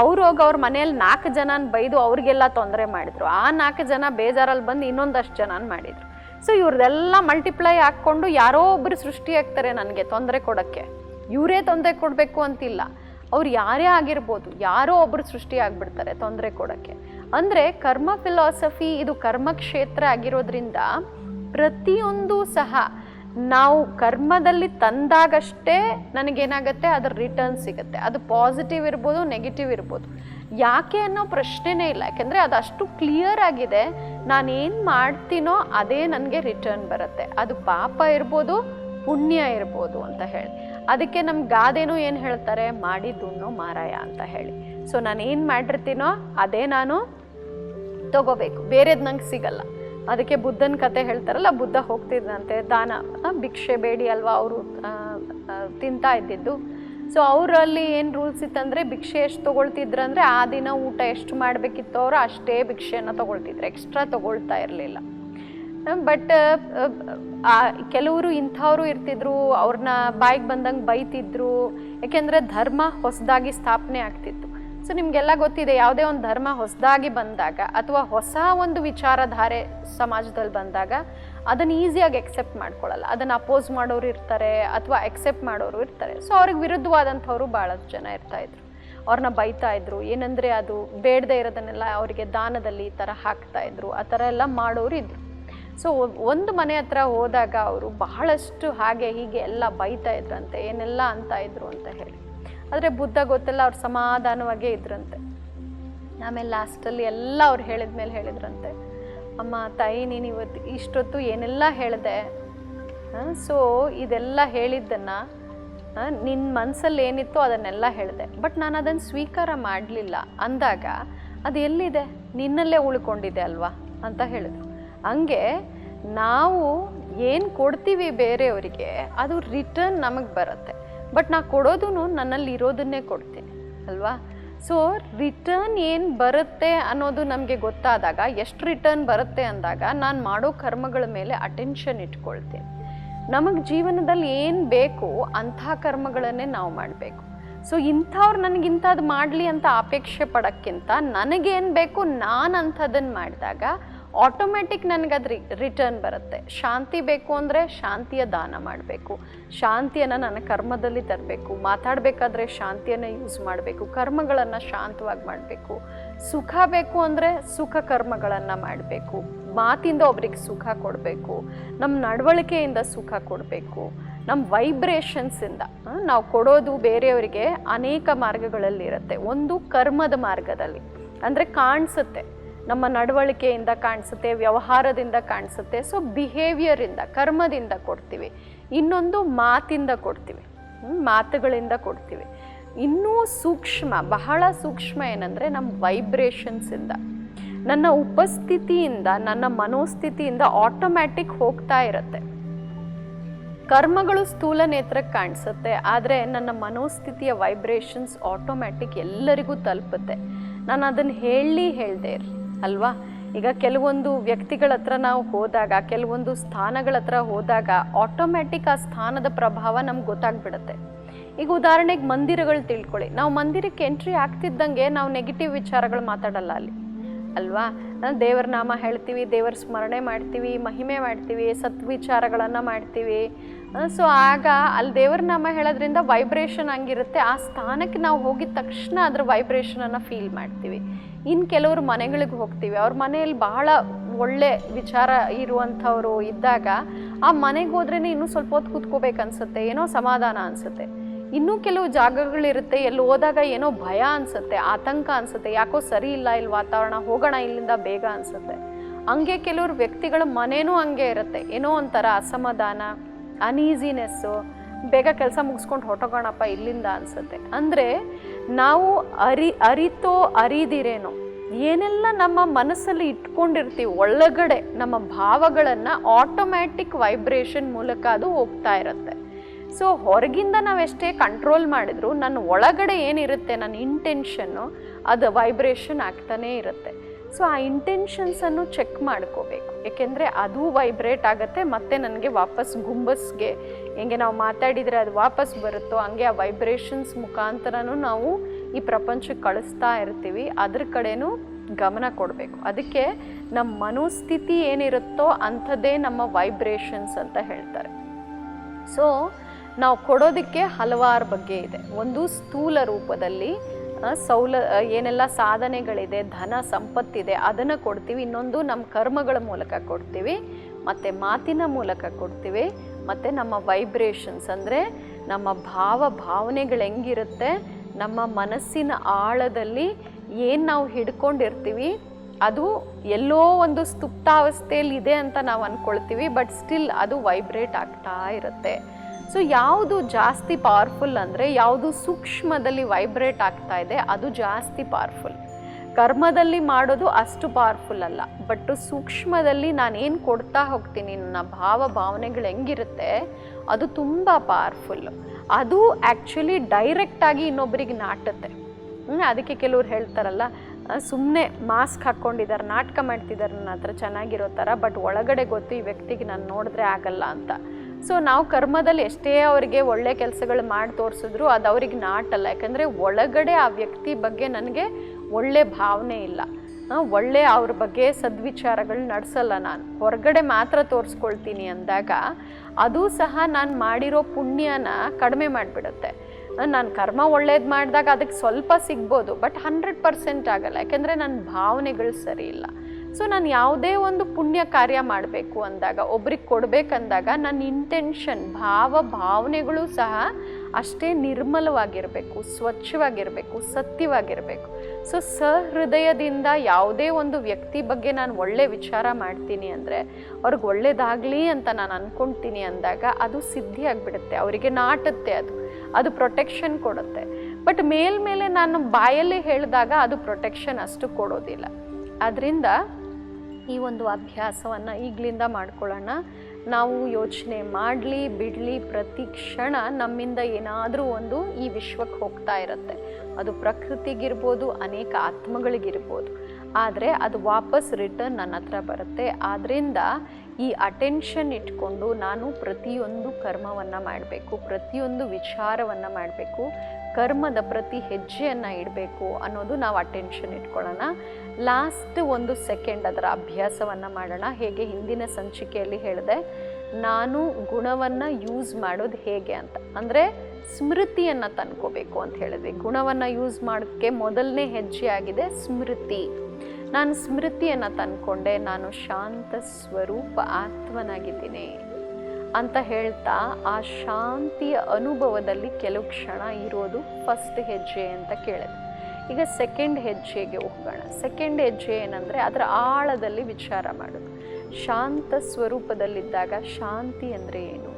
ಅವ್ರು ಹೋಗಿ ಅವ್ರ ಮನೆಯಲ್ಲಿ ನಾಲ್ಕು ಜನನ ಬೈದು ಅವ್ರಿಗೆಲ್ಲ ತೊಂದರೆ ಮಾಡಿದ್ರು. ಆ ನಾಲ್ಕು ಜನ ಬೇಜಾರಲ್ಲಿ ಬಂದು ಇನ್ನೊಂದಷ್ಟು ಜನನ ಮಾಡಿದರು. ಸೊ ಇವ್ರದೆಲ್ಲ ಮಲ್ಟಿಪ್ಲೈ ಹಾಕ್ಕೊಂಡು ಯಾರೋ ಒಬ್ಬರು ಸೃಷ್ಟಿ ಆಗ್ತಾರೆ ನನಗೆ ತೊಂದರೆ ಕೊಡೋಕ್ಕೆ. ಇವರೇ ತೊಂದರೆ ಕೊಡಬೇಕು ಅಂತಿಲ್ಲ. ಅವ್ರು ಯಾರೇ ಆಗಿರ್ಬೋದು, ಯಾರೋ ಒಬ್ಬರು ಸೃಷ್ಟಿ ಆಗಿಬಿಡ್ತಾರೆ ತೊಂದರೆ ಕೊಡೋಕ್ಕೆ. ಅಂದರೆ ಕರ್ಮ ಫಿಲಾಸಫಿ ಇದು ಕರ್ಮಕ್ಷೇತ್ರ ಆಗಿರೋದ್ರಿಂದ ಪ್ರತಿಯೊಂದು ಸಹ ನಾವು ಕರ್ಮದಲ್ಲಿ ತಂದಾಗಷ್ಟೇ ನನಗೇನಾಗುತ್ತೆ? ಅದರ ರಿಟರ್ನ್ ಸಿಗುತ್ತೆ. ಅದು ಪಾಸಿಟಿವ್ ಇರ್ಬೋದು ನೆಗೆಟಿವ್ ಇರ್ಬೋದು. ಯಾಕೆ ಅನ್ನೋ ಪ್ರಶ್ನೆನೇ ಇಲ್ಲ. ಯಾಕೆಂದರೆ ಅದು ಅಷ್ಟು ಕ್ಲಿಯರ್ ಆಗಿದೆ. ನಾನೇನು ಮಾಡ್ತೀನೋ ಅದೇ ನನಗೆ ರಿಟರ್ನ್ ಬರುತ್ತೆ. ಅದು ಪಾಪ ಇರ್ಬೋದು, ಪುಣ್ಯ ಇರ್ಬೋದು ಅಂತ ಹೇಳಿ. ಅದಕ್ಕೆ ನಮ್ಮ ಗಾದೆನೂ ಏನು ಹೇಳ್ತಾರೆ? ಮಾಡಿದ್ದುಣ್ಣೋ ಮಾರಾಯ ಅಂತ ಹೇಳಿ. ಸೊ ನಾನು ಏನು ಮಾಡಿರ್ತೀನೋ ಅದೇ ನಾನು ತಗೋಬೇಕು. ಬೇರೆದು ನಂಗೆ ಸಿಗಲ್ಲ. ಅದಕ್ಕೆ ಬುದ್ಧನ ಕತೆ ಹೇಳ್ತಾರಲ್ಲ, ಬುದ್ಧ ಹೋಗ್ತಿದ್ದಂತೆ ದಾನ ಭಿಕ್ಷೆ ಬೇಡಿ ಅಲ್ವಾ ಅವರು ತಿಂತಾ ಇದ್ದಿದ್ದು. ಸೊ ಅವರಲ್ಲಿ ಏನು ರೂಲ್ಸ್ ಇತ್ತಂದರೆ, ಭಿಕ್ಷೆ ಎಷ್ಟು ತೊಗೊಳ್ತಿದ್ರಂದ್ರೆ, ಆ ದಿನ ಊಟ ಎಷ್ಟು ಮಾಡಬೇಕಿತ್ತು ಅವರು ಅಷ್ಟೇ ಭಿಕ್ಷೆಯನ್ನು ತೊಗೊಳ್ತಿದ್ರು. ಎಕ್ಸ್ಟ್ರಾ ತೊಗೊಳ್ತಾ ಇರಲಿಲ್ಲ. ಬಟ್ ಕೆಲವರು ಇಂಥವರು ಇರ್ತಿದ್ರು ಅವ್ರನ್ನ ಬಾಯಿಗೆ ಬಂದಂಗೆ ಬೈತಿದ್ರು. ಯಾಕೆಂದರೆ ಧರ್ಮ ಹೊಸದಾಗಿ ಸ್ಥಾಪನೆ ಆಗ್ತಿತ್ತು. ಸೊ ನಿಮಗೆಲ್ಲ ಗೊತ್ತಿದೆ, ಯಾವುದೇ ಒಂದು ಧರ್ಮ ಹೊಸದಾಗಿ ಬಂದಾಗ ಅಥವಾ ಹೊಸ ಒಂದು ವಿಚಾರಧಾರೆ ಸಮಾಜದಲ್ಲಿ ಬಂದಾಗ ಅದನ್ನು ಈಸಿಯಾಗಿ ಎಕ್ಸೆಪ್ಟ್ ಮಾಡ್ಕೊಳ್ಳಲ್ಲ. ಅದನ್ನು ಅಪೋಸ್ ಮಾಡೋರು ಇರ್ತಾರೆ ಅಥವಾ ಎಕ್ಸೆಪ್ಟ್ ಮಾಡೋರು ಇರ್ತಾರೆ. ಸೊ ಅವ್ರಿಗೆ ವಿರುದ್ಧವಾದಂಥವ್ರು ಭಾಳಷ್ಟು ಜನ ಇರ್ತಾ ಇದ್ರು. ಅವ್ರನ್ನ ಬೈತಾ ಇದ್ರು. ಏನಂದರೆ ಅದು ಬೇಡದೇ ಇರೋದನ್ನೆಲ್ಲ ಅವರಿಗೆ ದಾನದಲ್ಲಿ ಈ ಥರ ಹಾಕ್ತಾ ಇದ್ರು. ಆ ಥರ ಎಲ್ಲ ಮಾಡೋರು ಇದ್ರು. ಸೊ ಒಂದು ಮನೆ ಹತ್ರ ಹೋದಾಗ ಅವರು ಬಹಳಷ್ಟು ಹಾಗೆ ಹೀಗೆ ಎಲ್ಲ ಬೈತಾ ಇದ್ರಂತೆ, ಏನೆಲ್ಲ ಅಂತ ಇದ್ರು ಅಂತ ಹೇಳಿ. ಆದರೆ ಬುದ್ಧ ಗೊತ್ತಲ್ಲ, ಅವ್ರು ಸಮಾಧಾನವಾಗೇ ಇದ್ರಂತೆ. ಆಮೇಲೆ ಲಾಸ್ಟಲ್ಲಿ ಎಲ್ಲ ಅವ್ರು ಹೇಳಿದ ಮೇಲೆ ಹೇಳಿದ್ರಂತೆ, ಅಮ್ಮ, ತಾಯಿ, ನೀನು ಇವತ್ತು ಇಷ್ಟೊತ್ತು ಏನೆಲ್ಲ ಹೇಳಿದೆ? ಸೊ ಇದೆಲ್ಲ ಹೇಳಿದ್ದನ್ನು ನಿನ್ನ ಮನಸ್ಸಲ್ಲಿ ಏನಿತ್ತು ಅದನ್ನೆಲ್ಲ ಹೇಳಿದೆ. ಬಟ್ ನಾನು ಅದನ್ನು ಸ್ವೀಕಾರ ಮಾಡಲಿಲ್ಲ. ಅಂದಾಗ, ಅದು ಎಲ್ಲಿದೆ? ನಿನ್ನಲ್ಲೇ ಉಳ್ಕೊಂಡಿದೆ ಅಲ್ವಾ? ಅಂತ ಹೇಳಿದ್ರು. ಹಂಗೆ ನಾವು ಏನು ಕೊಡ್ತೀವಿ ಬೇರೆಯವರಿಗೆ, ಅದು ರಿಟರ್ನ್ ನಮಗೆ ಬರುತ್ತೆ. ಬಟ್ ನಾ ಕೊಡೋದು ನನ್ನಲ್ಲಿ ಇರೋದನ್ನೇ ಕೊಡ್ತೀನಿ, ಅಲ್ವಾ? ಸೊ ರಿಟರ್ನ್ ಏನು ಬರುತ್ತೆ ಅನ್ನೋದು ನಮಗೆ ಗೊತ್ತಾದಾಗ, ಎಷ್ಟು ರಿಟರ್ನ್ ಬರುತ್ತೆ ಅಂದಾಗ ನಾನು ಮಾಡೋ ಕರ್ಮಗಳ ಮೇಲೆ ಅಟೆನ್ಷನ್ ಇಟ್ಕೊಳ್ತೀನಿ. ನಮಗೆ ಜೀವನದಲ್ಲಿ ಏನು ಬೇಕು ಅಂಥ ಕರ್ಮಗಳನ್ನೇ ನಾವು ಮಾಡಬೇಕು. ಸೊ ಇಂಥವ್ರು ನನಗಿಂಥದ್ದು ಮಾಡಲಿ ಅಂತ ಅಪೇಕ್ಷೆ ಪಡೋಕ್ಕಿಂತ ನನಗೇನು ಬೇಕು ನಾನು ಅಂಥದ್ದನ್ನು ಮಾಡಿದಾಗ ಆಟೋಮೆಟಿಕ್ ನನಗೆ ಅದು ರಿಟರ್ನ್ ಬರುತ್ತೆ. ಶಾಂತಿ ಬೇಕು ಅಂದರೆ ಶಾಂತಿಯ ದಾನ ಮಾಡಬೇಕು. ಶಾಂತಿಯನ್ನು ನನ್ನ ಕರ್ಮದಲ್ಲಿ ತರಬೇಕು. ಮಾತಾಡಬೇಕಾದ್ರೆ ಶಾಂತಿಯನ್ನು ಯೂಸ್ ಮಾಡಬೇಕು. ಕರ್ಮಗಳನ್ನು ಶಾಂತವಾಗಿ ಮಾಡಬೇಕು. ಸುಖ ಬೇಕು ಅಂದರೆ ಸುಖ ಕರ್ಮಗಳನ್ನು ಮಾಡಬೇಕು. ಮಾತಿಂದ ಒಬ್ರಿಗೆ ಸುಖ ಕೊಡಬೇಕು. ನಮ್ಮ ನಡವಳಿಕೆಯಿಂದ ಸುಖ ಕೊಡಬೇಕು. ನಮ್ಮ ವೈಬ್ರೇಷನ್ಸಿಂದ ನಾವು ಕೊಡೋದು ಬೇರೆಯವರಿಗೆ ಅನೇಕ ಮಾರ್ಗಗಳಲ್ಲಿರುತ್ತೆ ಒಂದು ಕರ್ಮದ ಮಾರ್ಗದಲ್ಲಿ. ಅಂದರೆ ಕಾಣಿಸುತ್ತೆ. ನಮ್ಮ ನಡವಳಿಕೆಯಿಂದ ಕಾಣಿಸುತ್ತೆ, ವ್ಯವಹಾರದಿಂದ ಕಾಣಿಸುತ್ತೆ ಸೊ ಬಿಹೇವಿಯರಿಂದ ಕರ್ಮದಿಂದ ಕೊಡ್ತೀವಿ. ಇನ್ನೊಂದು ಮಾತಿಂದ ಕೊಡ್ತೀವಿ. ಮಾತುಗಳಿಂದ ಕೊಡ್ತೀವಿ. ಇನ್ನೂ ಸೂಕ್ಷ್ಮ, ಬಹಳ ಸೂಕ್ಷ್ಮ ಏನಂದರೆ ನಮ್ಮ ವೈಬ್ರೇಷನ್ಸಿಂದ ನನ್ನ ಉಪಸ್ಥಿತಿಯಿಂದ, ನನ್ನ ಮನೋಸ್ಥಿತಿಯಿಂದ ಆಟೋಮ್ಯಾಟಿಕ್ ಹೋಗ್ತಾ ಇರುತ್ತೆ. ಕರ್ಮಗಳು ಸ್ಥೂಲ ನೇತ್ರಕ್ಕೆ ಕಾಣಿಸುತ್ತೆ, ಆದರೆ ನನ್ನ ಮನೋಸ್ಥಿತಿಯ ವೈಬ್ರೇಷನ್ಸ್ ಆಟೋಮ್ಯಾಟಿಕ್ ಎಲ್ಲರಿಗೂ ತಲುಪುತ್ತೆ. ನಾನು ಅದನ್ನು ಹೇಳಿ ಹೇಳ್ದೆ ಇರಲಿ. ಅಲ್ವಾ? ಈಗ ಕೆಲವೊಂದು ವ್ಯಕ್ತಿಗಳ ಹತ್ರ ನಾವು ಹೋದಾಗ, ಕೆಲವೊಂದು ಸ್ಥಾನಗಳ ಹತ್ರ ಹೋದಾಗ ಆಟೋಮ್ಯಾಟಿಕ್ ಆ ಸ್ಥಾನದ ಪ್ರಭಾವ ನಮ್ಗೆ ಗೊತ್ತಾಗ್ಬಿಡುತ್ತೆ. ಈಗ ಉದಾಹರಣೆಗೆ ಮಂದಿರಗಳು ತಿಳ್ಕೊಳ್ಳಿ. ನಾವು ಮಂದಿರಕ್ಕೆ ಎಂಟ್ರಿ ಆಗ್ತಿದ್ದಂಗೆ ನಾವು ನೆಗೆಟಿವ್ ವಿಚಾರಗಳು ಮಾತಾಡಲ್ಲ ಅಲ್ಲಿ. ಅಲ್ವಾ? ನಾನು ದೇವರ ನಾಮ ಹೇಳ್ತೀವಿ, ದೇವರ ಸ್ಮರಣೆ ಮಾಡ್ತೀವಿ, ಮಹಿಮೆ ಮಾಡ್ತೀವಿ, ಸತ್ವಿಚಾರಗಳನ್ನು ಮಾಡ್ತೀವಿ. ಸೊ ಆಗ ಅಲ್ಲಿ ದೇವರ ನಾಮ ಹೇಳೋದ್ರಿಂದ ವೈಬ್ರೇಷನ್ ಹಂಗಿರುತ್ತೆ. ಆ ಸ್ಥಾನಕ್ಕೆ ನಾವು ಹೋಗಿದ ತಕ್ಷಣ ಅದ್ರ ವೈಬ್ರೇಷನನ್ನು ಫೀಲ್ ಮಾಡ್ತೀವಿ. ಇನ್ನು ಕೆಲವರು ಮನೆಗಳಿಗೆ ಹೋಗ್ತೀವಿ. ಅವ್ರ ಮನೆಯಲ್ಲಿ ಬಹಳ ಒಳ್ಳೆ ವಿಚಾರ ಇರುವಂಥವ್ರು ಇದ್ದಾಗ ಆ ಮನೆಗೆ ಹೋದ್ರೇ ಇನ್ನೂ ಸ್ವಲ್ಪ ಹೊತ್ತು ಕೂತ್ಕೋಬೇಕು ಅನ್ಸುತ್ತೆ. ಏನೋ ಸಮಾಧಾನ ಅನಿಸುತ್ತೆ. ಇನ್ನೂ ಕೆಲವು ಜಾಗಗಳಿರುತ್ತೆ ಎಲ್ಲಿ ಹೋದಾಗ ಏನೋ ಭಯ ಅನಿಸುತ್ತೆ, ಆತಂಕ ಅನಿಸುತ್ತೆ. ಯಾಕೋ ಸರಿ ಇಲ್ಲ, ಇಲ್ಲಿ ವಾತಾವರಣ, ಹೋಗೋಣ ಇಲ್ಲಿಂದ ಬೇಗ ಅನಿಸುತ್ತೆ. ಹಂಗೆ ಕೆಲವರು ವ್ಯಕ್ತಿಗಳ ಮನೇನೂ ಹಂಗೆ ಇರುತ್ತೆ. ಏನೋ ಒಂಥರ ಅಸಮಾಧಾನ. ಅನೀಸಿನೆಸ್ಸು ಬೇಗ ಕೆಲಸ ಮುಗಿಸ್ಕೊಂಡು ಹೊಟ್ಟೋಗೋಣಪ್ಪ ಇಲ್ಲಿಂದ ಅನಿಸುತ್ತೆ. ಅಂದರೆ ನಾವು ಅರಿ, ಅರಿತೋ ಅರಿದಿರೇನೋ, ಏನೆಲ್ಲ ನಮ್ಮ ಮನಸ್ಸಲ್ಲಿ ಇಟ್ಕೊಂಡಿರ್ತೀವಿ, ಒಳಗಡೆ ನಮ್ಮ ಭಾವಗಳನ್ನು ಆಟೋಮ್ಯಾಟಿಕ್ ವೈಬ್ರೇಷನ್ ಮೂಲಕ ಅದು ಹೋಗ್ತಾ ಇರುತ್ತೆ. ಸೊ ಹೊರಗಿಂದ ನಾವೆಷ್ಟೇ ಕಂಟ್ರೋಲ್ ಮಾಡಿದ್ರು ನನ್ನ ಒಳಗಡೆ ಏನಿರುತ್ತೆ ನನ್ನ ಇಂಟೆನ್ಷನ್ನು ಅದು ವೈಬ್ರೇಷನ್ ಆಗ್ತಾನೇ ಇರುತ್ತೆ. ಸೊ ಆ ಇಂಟೆನ್ಷನ್ಸನ್ನು ಚೆಕ್ ಮಾಡ್ಕೋಬೇಕು. ಏಕೆಂದರೆ ಅದು ವೈಬ್ರೇಟ್ ಆಗುತ್ತೆ, ಮತ್ತೆ ನನಗೆ ವಾಪಸ್ ಗುಂಬಸ್ಗೆ ಹೆಂಗೆ ನಾವು ಮಾತಾಡಿದರೆ ಅದು ವಾಪಸ್ ಬರುತ್ತೋ, ಹಂಗೆ ಆ ವೈಬ್ರೇಷನ್ಸ್ ಮುಖಾಂತರನೂ ನಾವು ಈ ಪ್ರಪಂಚಕ್ಕೆ ಕಳಿಸ್ತಾ ಇರ್ತೀವಿ. ಅದ್ರ ಕಡೆನೂ ಗಮನ ಕೊಡಬೇಕು. ಅದಕ್ಕೆ ನಮ್ಮ ಮನೋಸ್ಥಿತಿ ಏನಿರುತ್ತೋ ಅಂಥದ್ದೇ ನಮ್ಮ ವೈಬ್ರೇಷನ್ಸ್ ಅಂತ ಹೇಳ್ತಾರೆ. ಸೊ ನಾವು ಕೊಡೋದಕ್ಕೆ ಹಲವಾರು ಬಗ್ಗೆ ಇದೆ. ಒಂದು ಸ್ಥೂಲ ರೂಪದಲ್ಲಿ ಸೌಲ ಏನೆಲ್ಲ ಸಾಧನೆಗಳಿದೆ, ಧನ ಸಂಪತ್ತಿದೆ, ಅದನ್ನು ಕೊಡ್ತೀವಿ. ಇನ್ನೊಂದು ನಮ್ಮ ಕರ್ಮಗಳ ಮೂಲಕ ಕೊಡ್ತೀವಿ, ಮತ್ತು ಮಾತಿನ ಮೂಲಕ ಕೊಡ್ತೀವಿ, ಮತ್ತು ನಮ್ಮ ವೈಬ್ರೇಷನ್ಸ್ ಅಂದರೆ ನಮ್ಮ ಭಾವ ಭಾವನೆಗಳು ಹೆಂಗಿರುತ್ತೆ, ನಮ್ಮ ಮನಸ್ಸಿನ ಆಳದಲ್ಲಿ ಏನು ನಾವು ಹಿಡ್ಕೊಂಡಿರ್ತೀವಿ, ಅದು ಎಲ್ಲೋ ಒಂದು ಸ್ತುಪ್ತಾವಸ್ಥೆಯಲ್ಲಿ ಇದೆ ಅಂತ ನಾವು ಅಂದ್ಕೊಳ್ತೀವಿ ಬಟ್ ಸ್ಟಿಲ್ ಅದು ವೈಬ್ರೇಟ್ ಆಗ್ತಾ ಇರುತ್ತೆ. ಸೊ ಯಾವುದು ಜಾಸ್ತಿ ಪವರ್ಫುಲ್ ಅಂದರೆ ಯಾವುದು ಸೂಕ್ಷ್ಮದಲ್ಲಿ ವೈಬ್ರೇಟ್ ಆಗ್ತಾ ಇದೆ, ಅದು ಜಾಸ್ತಿ ಪವರ್ಫುಲ್ ಕರ್ಮದಲ್ಲಿ ಮಾಡೋದು ಅಷ್ಟು ಪವರ್ಫುಲ್ ಅಲ್ಲ. ಬಟ್ ಸೂಕ್ಷ್ಮದಲ್ಲಿ ನಾನು ಏನು ಕೊಡ್ತಾ ಹೋಗ್ತೀನಿ, ನನ್ನ ಭಾವ ಭಾವನೆಗಳು ಹೆಂಗಿರುತ್ತೆ, ಅದು ತುಂಬ ಪವರ್ಫುಲ್ ಅದು ಆ್ಯಕ್ಚುಲಿ ಡೈರೆಕ್ಟಾಗಿ ಇನ್ನೊಬ್ಬರಿಗೆ ನಾಟುತ್ತೆ. ಅದಕ್ಕೆ ಕೆಲವ್ರು ಹೇಳ್ತಾರಲ್ಲ ಸುಮ್ಮನೆ ಮಾಸ್ಕ್ ಹಾಕ್ಕೊಂಡಿದ್ದಾರೆ ನಾಟಕ ಮಾಡ್ತಿದ್ದಾರೆ ನನ್ನ ಹತ್ರ ಚೆನ್ನಾಗಿರೋ ಥರ ಬಟ್ ಒಳಗಡೆ ಗೊತ್ತು ಈ ವ್ಯಕ್ತಿಗೆ ನಾನು ನೋಡಿದ್ರೆ ಆಗಲ್ಲ ಅಂತ. ಸೊ ನಾವು ಕರ್ಮದಲ್ಲಿ ಎಷ್ಟೇ ಅವರಿಗೆ ಒಳ್ಳೆ ಕೆಲಸಗಳು ಮಾಡಿ ತೋರಿಸಿದ್ರು ಅದು ಅವ್ರಿಗೆ ನಾಟಲ್ಲ. ಯಾಕಂದರೆ ಒಳಗಡೆ ಆ ವ್ಯಕ್ತಿ ಬಗ್ಗೆ ನನಗೆ ಒಳ್ಳೆ ಭಾವನೆ ಇಲ್ಲ. ಒಳ್ಳೆ ಅವ್ರ ಬಗ್ಗೆ ಸದ್ವಿಚಾರಗಳು ನಡೆಸಲ್ಲ ನಾನು. ಹೊರಗಡೆ ಮಾತ್ರ ತೋರಿಸ್ಕೊಳ್ತೀನಿ ಅಂದಾಗ ಅದು ಸಹ ನಾನು ಮಾಡಿರೋ ಪುಣ್ಯನ ಕಡಿಮೆ ಮಾಡಿಬಿಡುತ್ತೆ. ನಾನು ಕರ್ಮ ಒಳ್ಳೇದು ಮಾಡಿದಾಗ ಅದಕ್ಕೆ ಸ್ವಲ್ಪ ಸಿಗ್ಬೋದು, ಬಟ್ ಹಂಡ್ರೆಡ್ ಪರ್ಸೆಂಟ್ ಆಗಲ್ಲ. ಯಾಕೆಂದರೆ ನನ್ನ ಭಾವನೆಗಳು ಸರಿ ಇಲ್ಲ. ಸೊ ನಾನು ಯಾವುದೇ ಒಂದು ಪುಣ್ಯ ಕಾರ್ಯ ಮಾಡಬೇಕು ಅಂದಾಗ, ಒಬ್ರಿಗೆ ಕೊಡಬೇಕಂದಾಗ ನನ್ನ ಇಂಟೆನ್ಷನ್ ಭಾವ, ಭಾವನೆಗಳು ಸಹ ಅಷ್ಟೇ ನಿರ್ಮಲವಾಗಿರಬೇಕು, ಸ್ವಚ್ಛವಾಗಿರಬೇಕು, ಸತ್ಯವಾಗಿರಬೇಕು. ಸೊ ಸಹೃದಯದಿಂದ ಯಾವುದೇ ಒಂದು ವ್ಯಕ್ತಿ ಬಗ್ಗೆ ನಾನು ಒಳ್ಳೆ ವಿಚಾರ ಮಾಡ್ತೀನಿ ಅಂದರೆ, ಅವ್ರಿಗೆ ಒಳ್ಳೇದಾಗಲಿ ಅಂತ ನಾನು ಅಂದ್ಕೊಳ್ತೀನಿ ಅಂದಾಗ ಅದು ಸಿದ್ಧಿ ಆಗಿಬಿಡುತ್ತೆ. ಅವರಿಗೆ ನಾಟುತ್ತೆ ಅದು. ಅದು ಪ್ರೊಟೆಕ್ಷನ್ ಕೊಡುತ್ತೆ. ಬಟ್ ಮೇಲ್ಮೇಲೆ ನಾನು ಬಾಯಲ್ಲಿ ಹೇಳಿದಾಗ ಅದು ಪ್ರೊಟೆಕ್ಷನ್ ಅಷ್ಟು ಕೊಡೋದಿಲ್ಲ. ಅದರಿಂದ ಈ ಒಂದು ಅಭ್ಯಾಸವನ್ನು ಈಗಲಿಂದ ಮಾಡ್ಕೊಳ್ಳೋಣ. ನಾವು ಯೋಚನೆ ಮಾಡಲಿ, ಬಿಡಲಿ ಪ್ರತಿ ಕ್ಷಣ ನಮ್ಮಿಂದ ಏನಾದರೂ ಒಂದು ಈ ವಿಶ್ವಕ್ಕೆ ಹೋಗ್ತಾ ಇರುತ್ತೆ. ಅದು ಪ್ರಕೃತಿಗಿರ್ಬೋದು, ಅನೇಕ ಆತ್ಮಗಳಿಗಿರ್ಬೋದು. ಆದರೆ ಅದು ವಾಪಸ್ ರಿಟರ್ನ್ ನನ್ನ ಹತ್ರ ಬರುತ್ತೆ. ಆದ್ದರಿಂದ ಈ ಅಟೆನ್ಷನ್ ಇಟ್ಕೊಂಡು ನಾನು ಪ್ರತಿಯೊಂದು ಕರ್ಮವನ್ನು ಮಾಡಬೇಕು, ಪ್ರತಿಯೊಂದು ವಿಚಾರವನ್ನು ಮಾಡಬೇಕು, ಕರ್ಮದ ಪ್ರತಿ ಹೆಜ್ಜೆಯನ್ನು ಇಡಬೇಕು ಅನ್ನೋದು ನಾವು ಅಟೆನ್ಷನ್ ಇಟ್ಕೊಳ್ಳೋಣ. ಲಾಸ್ಟ್ ಒಂದು ಸೆಕೆಂಡ್ ಅದರ ಅಭ್ಯಾಸವನ್ನು ಮಾಡೋಣ. ಹೇಗೆ ಹಿಂದಿನ ಸಂಚಿಕೆಯಲ್ಲಿ ಹೇಳಿದೆ, ನಾನು ಗುಣವನ್ನು ಯೂಸ್ ಮಾಡೋದು ಹೇಗೆ ಅಂತ. ಅಂದರೆ ಸ್ಮೃತಿಯನ್ನು ತಂದ್ಕೋಬೇಕು ಅಂತ ಹೇಳಿದ್ವಿ ಗುಣವನ್ನು ಯೂಸ್ ಮಾಡೋಕ್ಕೆ ಮೊದಲನೇ ಹೆಜ್ಜೆ ಆಗಿದೆ ಸ್ಮೃತಿ. ನಾನು ಸ್ಮೃತಿಯನ್ನು ತಂದ್ಕೊಂಡೆ. ನಾನು ಶಾಂತ ಸ್ವರೂಪ ಆತ್ಮನಾಗಿದ್ದೀನಿ ಅಂತ ಹೇಳ್ತಾ ಆ ಶಾಂತಿಯ ಅನುಭವದಲ್ಲಿ ಕೆಲವು ಕ್ಷಣ ಇರೋದು ಫಸ್ಟ್ ಹೆಜ್ಜೆ ಅಂತ ಕೇಳಿದೆ. ಈಗ ಸೆಕೆಂಡ್ ಹೆಜ್ಜೆಗೆ ಹೋಗೋಣ. ಸೆಕೆಂಡ್ ಹೆಜ್ಜೆ ಏನಂದರೆ ಅದರ ಆಳದಲ್ಲಿ ವಿಚಾರ ಮಾಡೋದು. ಶಾಂತ ಸ್ವರೂಪದಲ್ಲಿದ್ದಾಗ ಶಾಂತಿ ಅಂದರೆ ಏನು?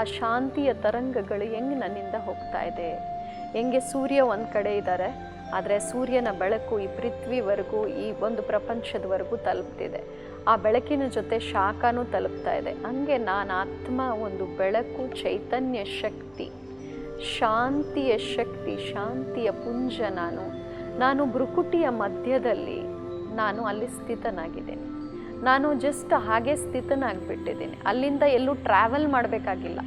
ಆ ಶಾಂತಿಯ ತರಂಗಗಳು ಹೆಂಗೆ ನನ್ನಿಂದ ಹೋಗ್ತಾ ಇದೆ? ಹೆಂಗೆ ಸೂರ್ಯ ಒಂದು ಕಡೆ ಇದ್ದಾರೆ ಆದರೆ ಸೂರ್ಯನ ಬೆಳಕು ಈ ಪೃಥ್ವಿವರೆಗೂ, ಈ ಒಂದು ಪ್ರಪಂಚದವರೆಗೂ ತಲುಪ್ತಿದೆ. ಆ ಬೆಳಕಿನ ಜೊತೆ ಶಾಖನೂ ತಲುಪ್ತಾ ಇದೆ. ಹಂಗೆ ನಾನು ಆತ್ಮ ಒಂದು ಬೆಳಕು, ಚೈತನ್ಯ ಶಕ್ತಿ. ಶಾಂತಿಯ ಶಕ್ತಿ, ಶಾಂತಿಯ ಪುಂಜ ನಾನು. ನಾನು ಭ್ರುಕುಟಿಯ ಮಧ್ಯದಲ್ಲಿ ನಾನು ಅಲ್ಲಿ ಸ್ಥಿತನಾಗಿದ್ದೇನೆ. ನಾನು ಜಸ್ಟ್ ಹಾಗೆ ಸ್ಥಿತನಾಗಿಬಿಟ್ಟಿದ್ದೀನಿ. ಅಲ್ಲಿಂದ ಎಲ್ಲೂ ಟ್ರಾವೆಲ್ ಮಾಡಬೇಕಾಗಿಲ್ಲ.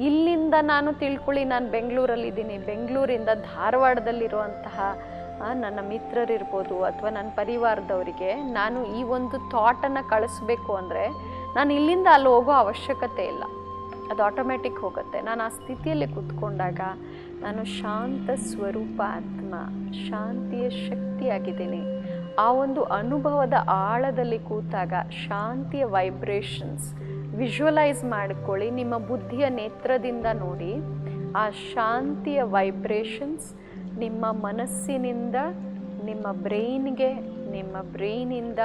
ಇಲ್ಲಿಂದ ನಾನು ತಿಳ್ಕೊಳ್ಳಿ, ನಾನು ಬೆಂಗಳೂರಲ್ಲಿದ್ದೀನಿ. ಬೆಂಗಳೂರಿಂದ ಧಾರವಾಡದಲ್ಲಿರುವಂತಹ ನನ್ನ ಮಿತ್ರರಿರ್ಬೋದು ಅಥವಾ ನನ್ನ ಪರಿವಾರದವರಿಗೆ ನಾನು ಈ ಒಂದು ಥಾಟನ್ನು ಕಳಿಸ್ಬೇಕು ಅಂದರೆ ನಾನು ಇಲ್ಲಿಂದ ಅಲ್ಲಿ ಹೋಗೋ ಅವಶ್ಯಕತೆ ಇಲ್ಲ. ಅದು ಆಟೋಮ್ಯಾಟಿಕ್ ಹೋಗುತ್ತೆ. ನಾನು ಆ ಸ್ಥಿತಿಯಲ್ಲಿ ಕೂತ್ಕೊಂಡಾಗ ನಾನು ಶಾಂತ ಸ್ವರೂಪ ಆತ್ಮ, ಶಾಂತಿಯ ಶಕ್ತಿಯಾಗಿದ್ದೀನಿ. ಆ ಒಂದು ಅನುಭವದ ಆಳದಲ್ಲಿ ಕೂತಾಗ ಶಾಂತಿಯ ವೈಬ್ರೇಷನ್ಸ್ ವಿಜುವಲೈಸ್ ಮಾಡ್ಕೊಳ್ಳಿ, ನಿಮ್ಮ ಬುದ್ಧಿಯ ನೇತ್ರದಿಂದ ನೋಡಿ. ಆ ಶಾಂತಿಯ ವೈಬ್ರೇಷನ್ಸ್ ನಿಮ್ಮ ಮನಸ್ಸಿನಿಂದ, ನಿಮ್ಮ ಬ್ರೈನ್ಗೆ ನಿಮ್ಮ ಬ್ರೈನಿಂದ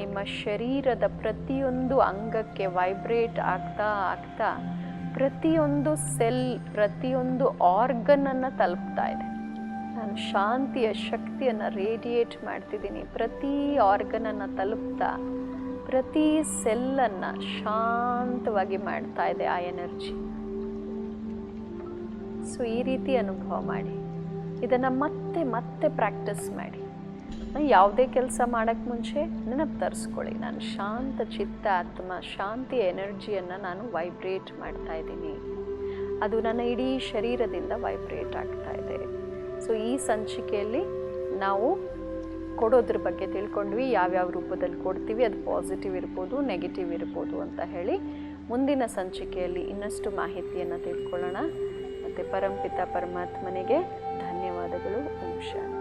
ನಿಮ್ಮ ಶರೀರದ ಪ್ರತಿಯೊಂದು ಅಂಗಕ್ಕೆ ವೈಬ್ರೇಟ್ ಆಗ್ತಾ ಆಗ್ತಾ ಪ್ರತಿಯೊಂದು ಸೆಲ್ ಪ್ರತಿಯೊಂದು ಆರ್ಗನನ್ನು ತಲುಪ್ತಾ ಇದೆ. ನಾನು ಶಾಂತಿಯ ಶಕ್ತಿಯನ್ನು ರೇಡಿಯೇಟ್ ಮಾಡ್ತಿದ್ದೀನಿ. ಪ್ರತಿ ಆರ್ಗನನ್ನು ತಲುಪ್ತಾ, ಪ್ರತಿ ಸೆಲ್ಲನ್ನು ಶಾಂತವಾಗಿ ಮಾಡ್ತಾ ಇದೆ ಆ ಎನರ್ಜಿ ಸೊ ಈ ರೀತಿ ಅನುಭವ ಮಾಡಿ. ಇದನ್ನು ಮತ್ತೆ ಮತ್ತೆ ಪ್ರಾಕ್ಟೀಸ್ ಮಾಡಿ. ಯಾವುದೇ ಕೆಲಸ ಮಾಡೋಕ್ಕೆ ಮುಂಚೆ ನೆನಪು ತರಿಸ್ಕೊಳ್ಳಿ. ನಾನು ಶಾಂತ ಚಿತ್ತ ಆತ್ಮ, ಶಾಂತಿ ಎನರ್ಜಿಯನ್ನು ನಾನು ವೈಬ್ರೇಟ್ ಮಾಡ್ತಾ ಇದ್ದೀನಿ. ಅದು ನನ್ನ ಇಡೀ ಶರೀರದಿಂದ ವೈಬ್ರೇಟ್ ಆಗ್ತಾ ಇದೆ. ಸೊ ಈ ಸಂಚಿಕೆಯಲ್ಲಿ ನಾವು ಕೊಡೋದ್ರ ಬಗ್ಗೆ ತಿಳ್ಕೊಂಡ್ವಿ. ಯಾವ್ಯಾವ ರೂಪದಲ್ಲಿ ಕೊಡ್ತೀವಿ, ಅದು ಪಾಸಿಟಿವ್ ಇರ್ಬೋದು ನೆಗೆಟಿವ್ ಇರ್ಬೋದು ಅಂತ ಹೇಳಿ ಮುಂದಿನ ಸಂಚಿಕೆಯಲ್ಲಿ ಇನ್ನಷ್ಟು ಮಾಹಿತಿಯನ್ನು ತಿಳ್ಕೊಳ್ಳೋಣ. ಮತ್ತು ಪರಂಪಿತ ಪರಮಾತ್ಮನಿಗೆ ಧನ್ಯವಾದಗಳು. ಅಂಶ